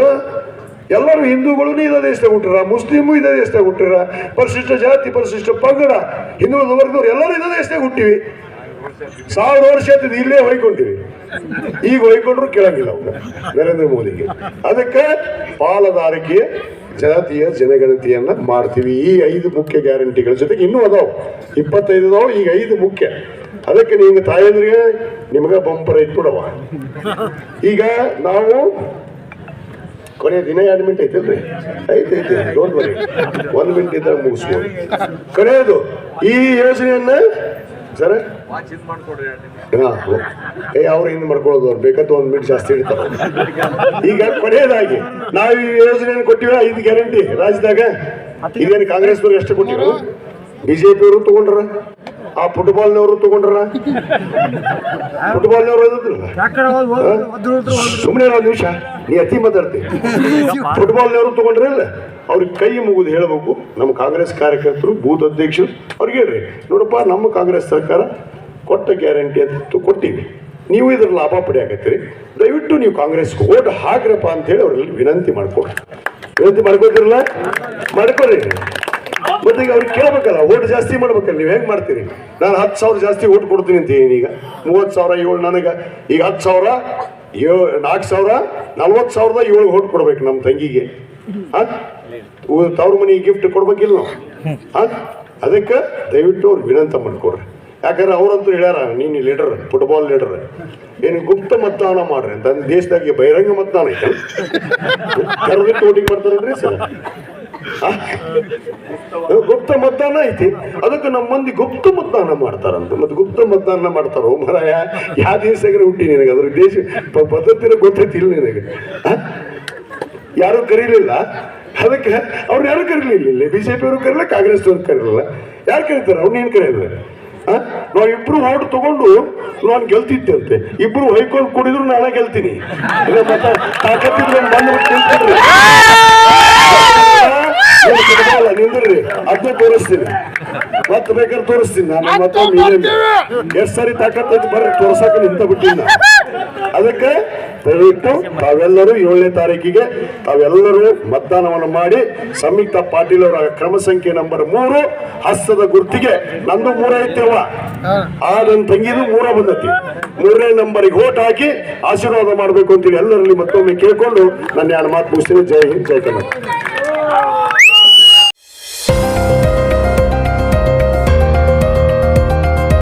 ಎಲ್ಲರೂ ಹಿಂದೂಗಳು ಇದೇ ದೇಶದಾಗ ಹುಟ್ಟಿರ, ಮುಸ್ಲಿಮು ಇದೇ ದೇಶದಾಗ ಹುಟ್ಟಿರ, ಪರಿಶಿಷ್ಟ ಜಾತಿ, ಪರಿಶಿಷ್ಟ ಪಂಗಡ ಹಿಂದುಳಿದ ವರ್ಗದವ್ರು ಎಲ್ಲರೂ ಇದೇ ದೇಶದಾಗ ಹುಟ್ಟಿವಿ. ಸಾವಿರ ವರ್ಷ ಇಲ್ಲೇ ಹೊಯ್ಕೊಂಡಿವಿ ಈಗ ಹೊಯ್ಕೊಂಡ್ರು ಕೇಳಂಗಿಲ್ಲ ಅವರು, ನರೇಂದ್ರ ಮೋದಿಗೆ. ಅದಕ್ಕೆ ಪಾಲದಾರಿಕೆ ಜಾತಿಯ ಜನಗಣತಿಯನ್ನ ಮಾಡ್ತೀವಿ. ಈ ಐದು ಮುಖ್ಯ ಗ್ಯಾರಂಟಿಗಳ ಜೊತೆಗೆ ಇನ್ನೂ ಅದಾವ. ಇಪ್ಪತ್ತೈದು ಅದಾವ, ಈಗ ಐದು ಮುಖ್ಯ. ಅದಕ್ಕೆ ನೀವು ತಾಯಂದ್ರಿಗೆ ನಿಮಗೆ ಬಂಪರ್ ಐತ್ ಬಿಡವ ಈಗ ನಾವು ಕೊನೆ ದಿನ ಎರಡು ಮಿನಿಟ್ ಐತಿಲ್ರಿ ಐತೆ ಐತೆ. ವರಿ ಒಂದು ಮಿನಿಟ್ ಇದ್ದಾಗ ಮುಗಿಸ್ಬೋದು. ಕೊನೆಯದು, ಈ ಯೋಜನೆಯನ್ನ ಸರ. ಏ ಅವ್ರು ಹಿಂದ್ ಮಾಡ್ಕೊಳ್ಳೋದು ಅವ್ರು ಬೇಕಂತ ಒಂದ್ ಮಿನಿಟ್ ಜಾಸ್ತಿ ಇಡ್ತಾರ ಈಗ ಕೊನೆಯದಾಗಿ ನಾವು ಈ ಯೋಜನೆ ಕೊಟ್ಟಿವಿ ಐದು ಗ್ಯಾರಂಟಿ ರಾಜ್ಯದಾಗ ಇದೇನು ಕಾಂಗ್ರೆಸ್ನವ್ರು ಎಷ್ಟು ಕೊಟ್ಟಿರು ಬಿಜೆಪಿ ಅವರು ತಗೊಂಡ್ರ? ಆ ಫುಟ್ಬಾಲ್ನವರು ತಗೊಂಡ್ರ? ಫುಟ್ಬಾಲ್ ಸುಮ್ಮನೆ ಒಂದು ನಿಮಿಷ ನೀ ಅತಿ ಮಾತಾಡ್ತಿ. [LAUGHS] ಫುಟ್ಬಾಲ್ನವರು ತಗೊಂಡ್ರಲ್ಲ ಅವ್ರಿಗೆ ಕೈ ಮುಗಿದು ಹೇಳಬೇಕು. ನಮ್ಮ ಕಾಂಗ್ರೆಸ್ ಕಾರ್ಯಕರ್ತರು, ಬೂತ್ ಅಧ್ಯಕ್ಷರು, ಅವ್ರಿಗೆ ಹೇಳ್ರಿ. ನೋಡಪ್ಪ, ನಮ್ಮ ಕಾಂಗ್ರೆಸ್ ಸರ್ಕಾರ ಕೊಟ್ಟ ಗ್ಯಾರಂಟಿ ಅಂತ ಕೊಟ್ಟಿವಿ. ನೀವು ಇದ್ರ ಲಾಭ ಪಡೆಯಾಕತ್ತೀರಿ. ದಯವಿಟ್ಟು ನೀವು ಕಾಂಗ್ರೆಸ್ಗೆ ಓಟ್ ಹಾಕ್ರಪ್ಪ ಅಂತ ಹೇಳಿ ಅವರಲ್ಲಿ ವಿನಂತಿ ಮಾಡ್ಕೊಡ್ರಿ ವಿನಂತಿ ಮಾಡ್ಕೋತಿರಲ್ಲ ಮಾಡ್ಕೊಳ್ರಿ. ಮತ್ತೆ ಈಗ ಅವ್ರಿಗೆ ಕೇಳ್ಬೇಕಲ್ಲ, ಓಟ್ ಜಾಸ್ತಿ ಮಾಡ್ಬೇಕಲ್ಲ, ನೀವು ಹೆಂಗೆ ಮಾಡ್ತೀರಿ? ನಾನು ಹತ್ತು ಸಾವಿರ ಜಾಸ್ತಿ ಓಟ್ ಕೊಡ್ತೀನಿ ಅಂತ ಈಗ. ಮೂವತ್ತು ಸಾವಿರ, ಏಳು ನನಗೆ. ಈಗ ಹತ್ತು ಸಾವಿರ, ಏಳು, ನಾಲ್ಕು ಸಾವಿರ, ನಲ್ವತ್ತು ಸಾವಿರದ ಏಳು ಓಟ್ ಕೊಡ್ಬೇಕು ನಮ್ಮ ತಂಗಿಗೆ. ಆ? ತವ್ರ ಮನೆಗೆ ಗಿಫ್ಟ್ ಕೊಡ್ಬೇಕಿಲ್ಲ ನಾವು. ಅದಕ್ಕೆ ದಯವಿಟ್ಟು ಅವ್ರಿಗೆ ವಿನಂತ ಮಾಡ್ಕೊಡ್ರಿ. ಯಾಕಂದ್ರೆ ಅವ್ರಂತೂ ಹೇಳ್ಯಾರ, ನೀನು ಲೀಡರ್ ಫುಟ್ಬಾಲ್ ಲೀಡರ್ ಏನು ಗುಪ್ತ ಮತದಾನ ಮಾಡ್ರಿ ಅಂತ. ದೇಶದಾಗೆ ಬಹಿರಂಗ ಮತದಾನ ಐತೆ. ಕರೆದಿಟ್ಟು ಓಟಿಂಗ್ ಸರ್? ಗುಪ್ತ ಮತದಾನ ಐತಿ. ಅದಕ್ಕೆ ನಮ್ಮ ಮಂದಿ ಗುಪ್ತ ಮತದಾನ ಮಾಡ್ತಾರಂತ. ಮತ್ತೆ ಗುಪ್ತ ಮತದಾನ ಮಾಡ್ತಾರೋ ಮರಾಯ? ಯಾವ ದೇಶದಾಗ ಹುಟ್ಟಿ ನಿನಗೆ? ಅದ್ರ ದೇಶ ಪದ್ಧತಿನ ಗೊತ್ತೈತಿ ಇಲ್ಲ ನಿನಗೆ? ಯಾರು ಕರೀಲಿಲ್ಲ. ಅದಕ್ಕೆ ಅವ್ರು ಯಾರು ಕರೀಲಿಲ್ಲ ಇಲ್ಲಿ? ಬಿಜೆಪಿ ಅವರು ಕರೀಲ್ಲ ಕಾಂಗ್ರೆಸ್ ಅವರು ಕರೀಲಿಲ್ಲ ಯಾರು ಕರೀತಾರೆ? ಅವ್ನು ಏನ್ ಕರೆಯೋದು ಆ? ನಾವು ಇಬ್ರು ಓಟ್ ತಗೊಂಡು ನಾನು ಗೆಲ್ತಿದ್ದೆ ಅಂತೆ. ಇಬ್ರು ಹೊಯ್ಕೊಂಡು ಕುಡಿದ್ರು ನಾಳೆ ಗೆಲ್ತೀನಿ. ನಿಂದ್ರಿ. ಅದನ್ನ ತೋರಿಸ್ತೀನಿ. ಮತ್ತೆ ಬೇಕಾದ್ರೆ ತೋರಿಸ್ತೀನಿ ನಾನು ಮತ್ತೊಮ್ಮೆ ಎಷ್ಟು ಸಾರಿ ತಾಕತ್ತೈತಿ ಬರ್ರಿ ತೋರ್ಸಕ್ಕೆ ನಿಂತ ಬಿಟ್ಟಿಲ್ಲ ಅದಕ್ಕೆ ದಯವಿಟ್ಟು ತಾವೆಲ್ಲರೂ ಏಳನೇ ತಾರೀಕಿಗೆ ತಾವೆಲ್ಲರೂ ಮತದಾನವನ್ನು ಮಾಡಿ ಸಂಯುಕ್ತ ಪಾಟೀಲ್ ಅವರ ಕ್ರಮ ಸಂಖ್ಯೆ ನಂಬರ್ ಮೂರು ಹಸ್ತದ ಗುರ್ತಿಗೆ ನಂದು ಮೂರ ಐತೆವ ಆ ನನ್ನ ತಂಗಿದು ಮೂರ ಬಂದತಿ. ಮೂರನೇ ನಂಬರಿಗೆ ಓಟ್ ಹಾಕಿ ಆಶೀರ್ವಾದ ಮಾಡಬೇಕು ಅಂತೇಳಿ ಎಲ್ಲರಲ್ಲಿ ಮತ್ತೊಮ್ಮೆ ಕೇಳಿಕೊಂಡು ನನ್ನ ಎರಡು ಮಾತು ಮುಗಿಸ್ತೀನಿ. ಜೈ ಹಿಂದ್ ಜೈ ಕರ್ನಾಟಕ